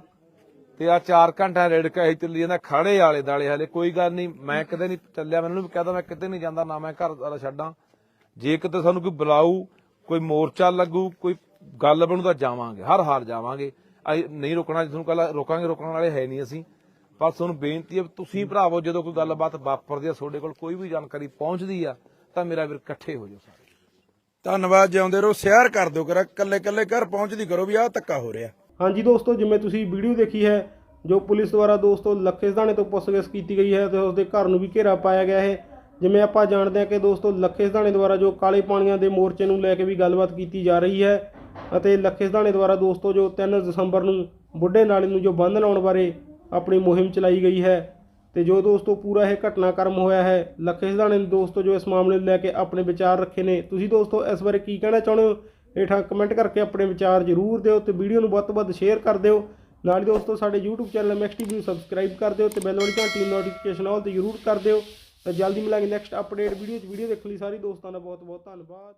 ਤੇ ਆ 4 ਘੰਟਾ ਰੇੜਕਾ ਹੀ ਚੱਲੀ ਜਾਂਦਾ, ਖੜੇ ਵਾਲੇ ਦਾਲੇ ਹਲੇ, ਕੋਈ ਗੱਲ ਨਹੀਂ, ਮੈਂ ਕਿਤੇ ਨਹੀਂ ਚੱਲਿਆ, ਮੈਨੂੰ ਵੀ ਕਹਦਾ ਮੈਂ ਕਿਤੇ ਨਹੀਂ ਜਾਂਦਾ, ਨਾ ਮੈਂ ਘਰ ਵਾਲਾ ਛੱਡਾਂ। ਜੇ ਕਿਤੇ ਸਾਨੂੰ ਕੋਈ ਬੁਲਾਊ, ਕੋਈ ਮੋਰਚਾ ਲੱਗੂ, ਕੋਈ ਗੱਲ ਬਣੂ ਤਾਂ ਜਾਵਾਂਗੇ, ਹਰ ਹਾਲ ਜਾਵਾਂਗੇ। ਅਸੀਂ ਨਹੀਂ ਰੁਕਣਾ ਤੁਹਾਨੂੰ ਕੱਲ ਰੋਕਾਂਗੇ, ਰੋਕਣ ਵਾਲੇ ਹੈ ਨਹੀਂ ਅਸੀਂ। ਪਰ ਤੁਹਾਨੂੰ ਬੇਨਤੀ ਹੈ, ਤੁਸੀਂ ਭਰਾਵੋ, ਜਦੋਂ ਕੋਈ ਗੱਲਬਾਤ ਵਾਪਰਦੀ ਆ, ਤੁਹਾਡੇ ਕੋਲ ਕੋਈ ਵੀ ਜਾਣਕਾਰੀ ਪਹੁੰਚਦੀ ਆ, ਤਾਂ ਮੇਰਾ ਵੀਰ ਇਕੱਠੇ ਹੋ ਜਾਓ ਸਾਰੇ। ਧੰਨਵਾਦ, ਜਿਉਂਦੇ ਰਹੋ ਸ਼ੇਅਰ ਕਰ ਦਿਓ ਕਰਾ ਕੱਲੇ ਕੱਲੇ ਘਰ ਪਹੁੰਚਦੀ ਕਰੋ ਵੀ ਆਹ ਧੱਕਾ ਹੋ ਰਿਹਾ। ਹਾਂਜੀ ਦੋਸਤੋ, ਜਿਵੇਂ ਤੁਸੀਂ ਵੀਡੀਓ ਦੇਖੀ ਹੈ, ਜੋ ਪੁਲਿਸ ਦੁਆਰਾ ਦੋਸਤੋ ਲੱਖੇਸਦਾਣੇ ਤੋਂ ਪੁੱਛਗਿੱਛ ਕੀਤੀ ਗਈ ਹੈ ਤੇ ਉਸਦੇ ਘਰ ਨੂੰ ਵੀ ਘੇਰਾ ਪਾਇਆ ਗਿਆ ਹੈ। ਜਿਵੇਂ ਆਪਾਂ ਜਾਣਦੇ ਹਾਂ ਕਿ ਦੋਸਤੋ ਲੱਖੇਸਦਾਣੇ ਦੁਆਰਾ ਜੋ ਕਾਲੇ ਪਾਣੀਆਂ ਦੇ ਮੋਰਚੇ ਨੂੰ ਲੈ ਕੇ ਵੀ ਗੱਲਬਾਤ ਕੀਤੀ ਜਾ ਰਹੀ ਹੈ ਅਤੇ ਲੱਖੇਸਦਾਣੇ ਦੁਆਰਾ ਦੋਸਤੋ ਜੋ 3 ਦਸੰਬਰ ਨੂੰ ਬੁੱਢੇ ਨਾਲੇ ਨੂੰ ਜੋ ਬੰਦ ਲਾਉਣ ਬਾਰੇ ਆਪਣੀ ਮੁਹਿੰਮ ਚਲਾਈ ਗਈ ਹੈ ਤੇ ਜੋ ਦੋਸਤੋ ਪੂਰਾ ਇਹ ਘਟਨਾਕ੍ਰਮ ਹੋਇਆ ਹੈ, ਲੱਖੇਸਦਾਣੇ ਨੇ ਦੋਸਤੋ ਜੋ ਇਸ ਮਾਮਲੇ ਨੂੰ ਲੈ ਕੇ ਆਪਣੇ ਵਿਚਾਰ ਰੱਖੇ ਨੇ। ਤੁਸੀਂ ਦੋਸਤੋ ਇਸ ਬਾਰੇ ਕੀ ਕਹਿਣਾ ਚਾਹੁੰਦੇ ਹੋ? ਹੇਠਾਂ ਕਮੈਂਟ ਕਰਕੇ ਆਪਣੇ ਵਿਚਾਰ ਜ਼ਰੂਰ ਦਿਓ ਤੇ ਵੀਡੀਓ ਨੂੰ ਵੱਧ ਤੋਂ ਵੱਧ ਸ਼ੇਅਰ ਕਰ ਦਿਓ। ਨਾਲ ਹੀ ਦੋਸਤੋ, ਸਾਡੇ YouTube ਚੈਨਲ ਐਮਐਕਸ ਟੀਵੀ ਨੂੰ ਸਬਸਕ੍ਰਾਈਬ ਕਰ ਦਿਓ ਤੇ ਬੈਲ ਵਾਲੀ ਘੰਟੀ ਨੂੰ ਨੋਟੀਫਿਕੇਸ਼ਨ ਆਲ ਤੇ ਜ਼ਰੂਰ ਕਰ ਦਿਓ। ਤਾਂ ਜਲਦੀ ਮਿਲਾਂਗੇ ਨੈਕਸਟ ਅਪਡੇਟ ਵੀਡੀਓ 'ਚ। ਵੀਡੀਓ ਦੇਖਣ ਲਈ ਸਾਰੇ ਦੋਸਤਾਂ ਦਾ ਬਹੁਤ ਬਹੁਤ ਧੰਨਵਾਦ।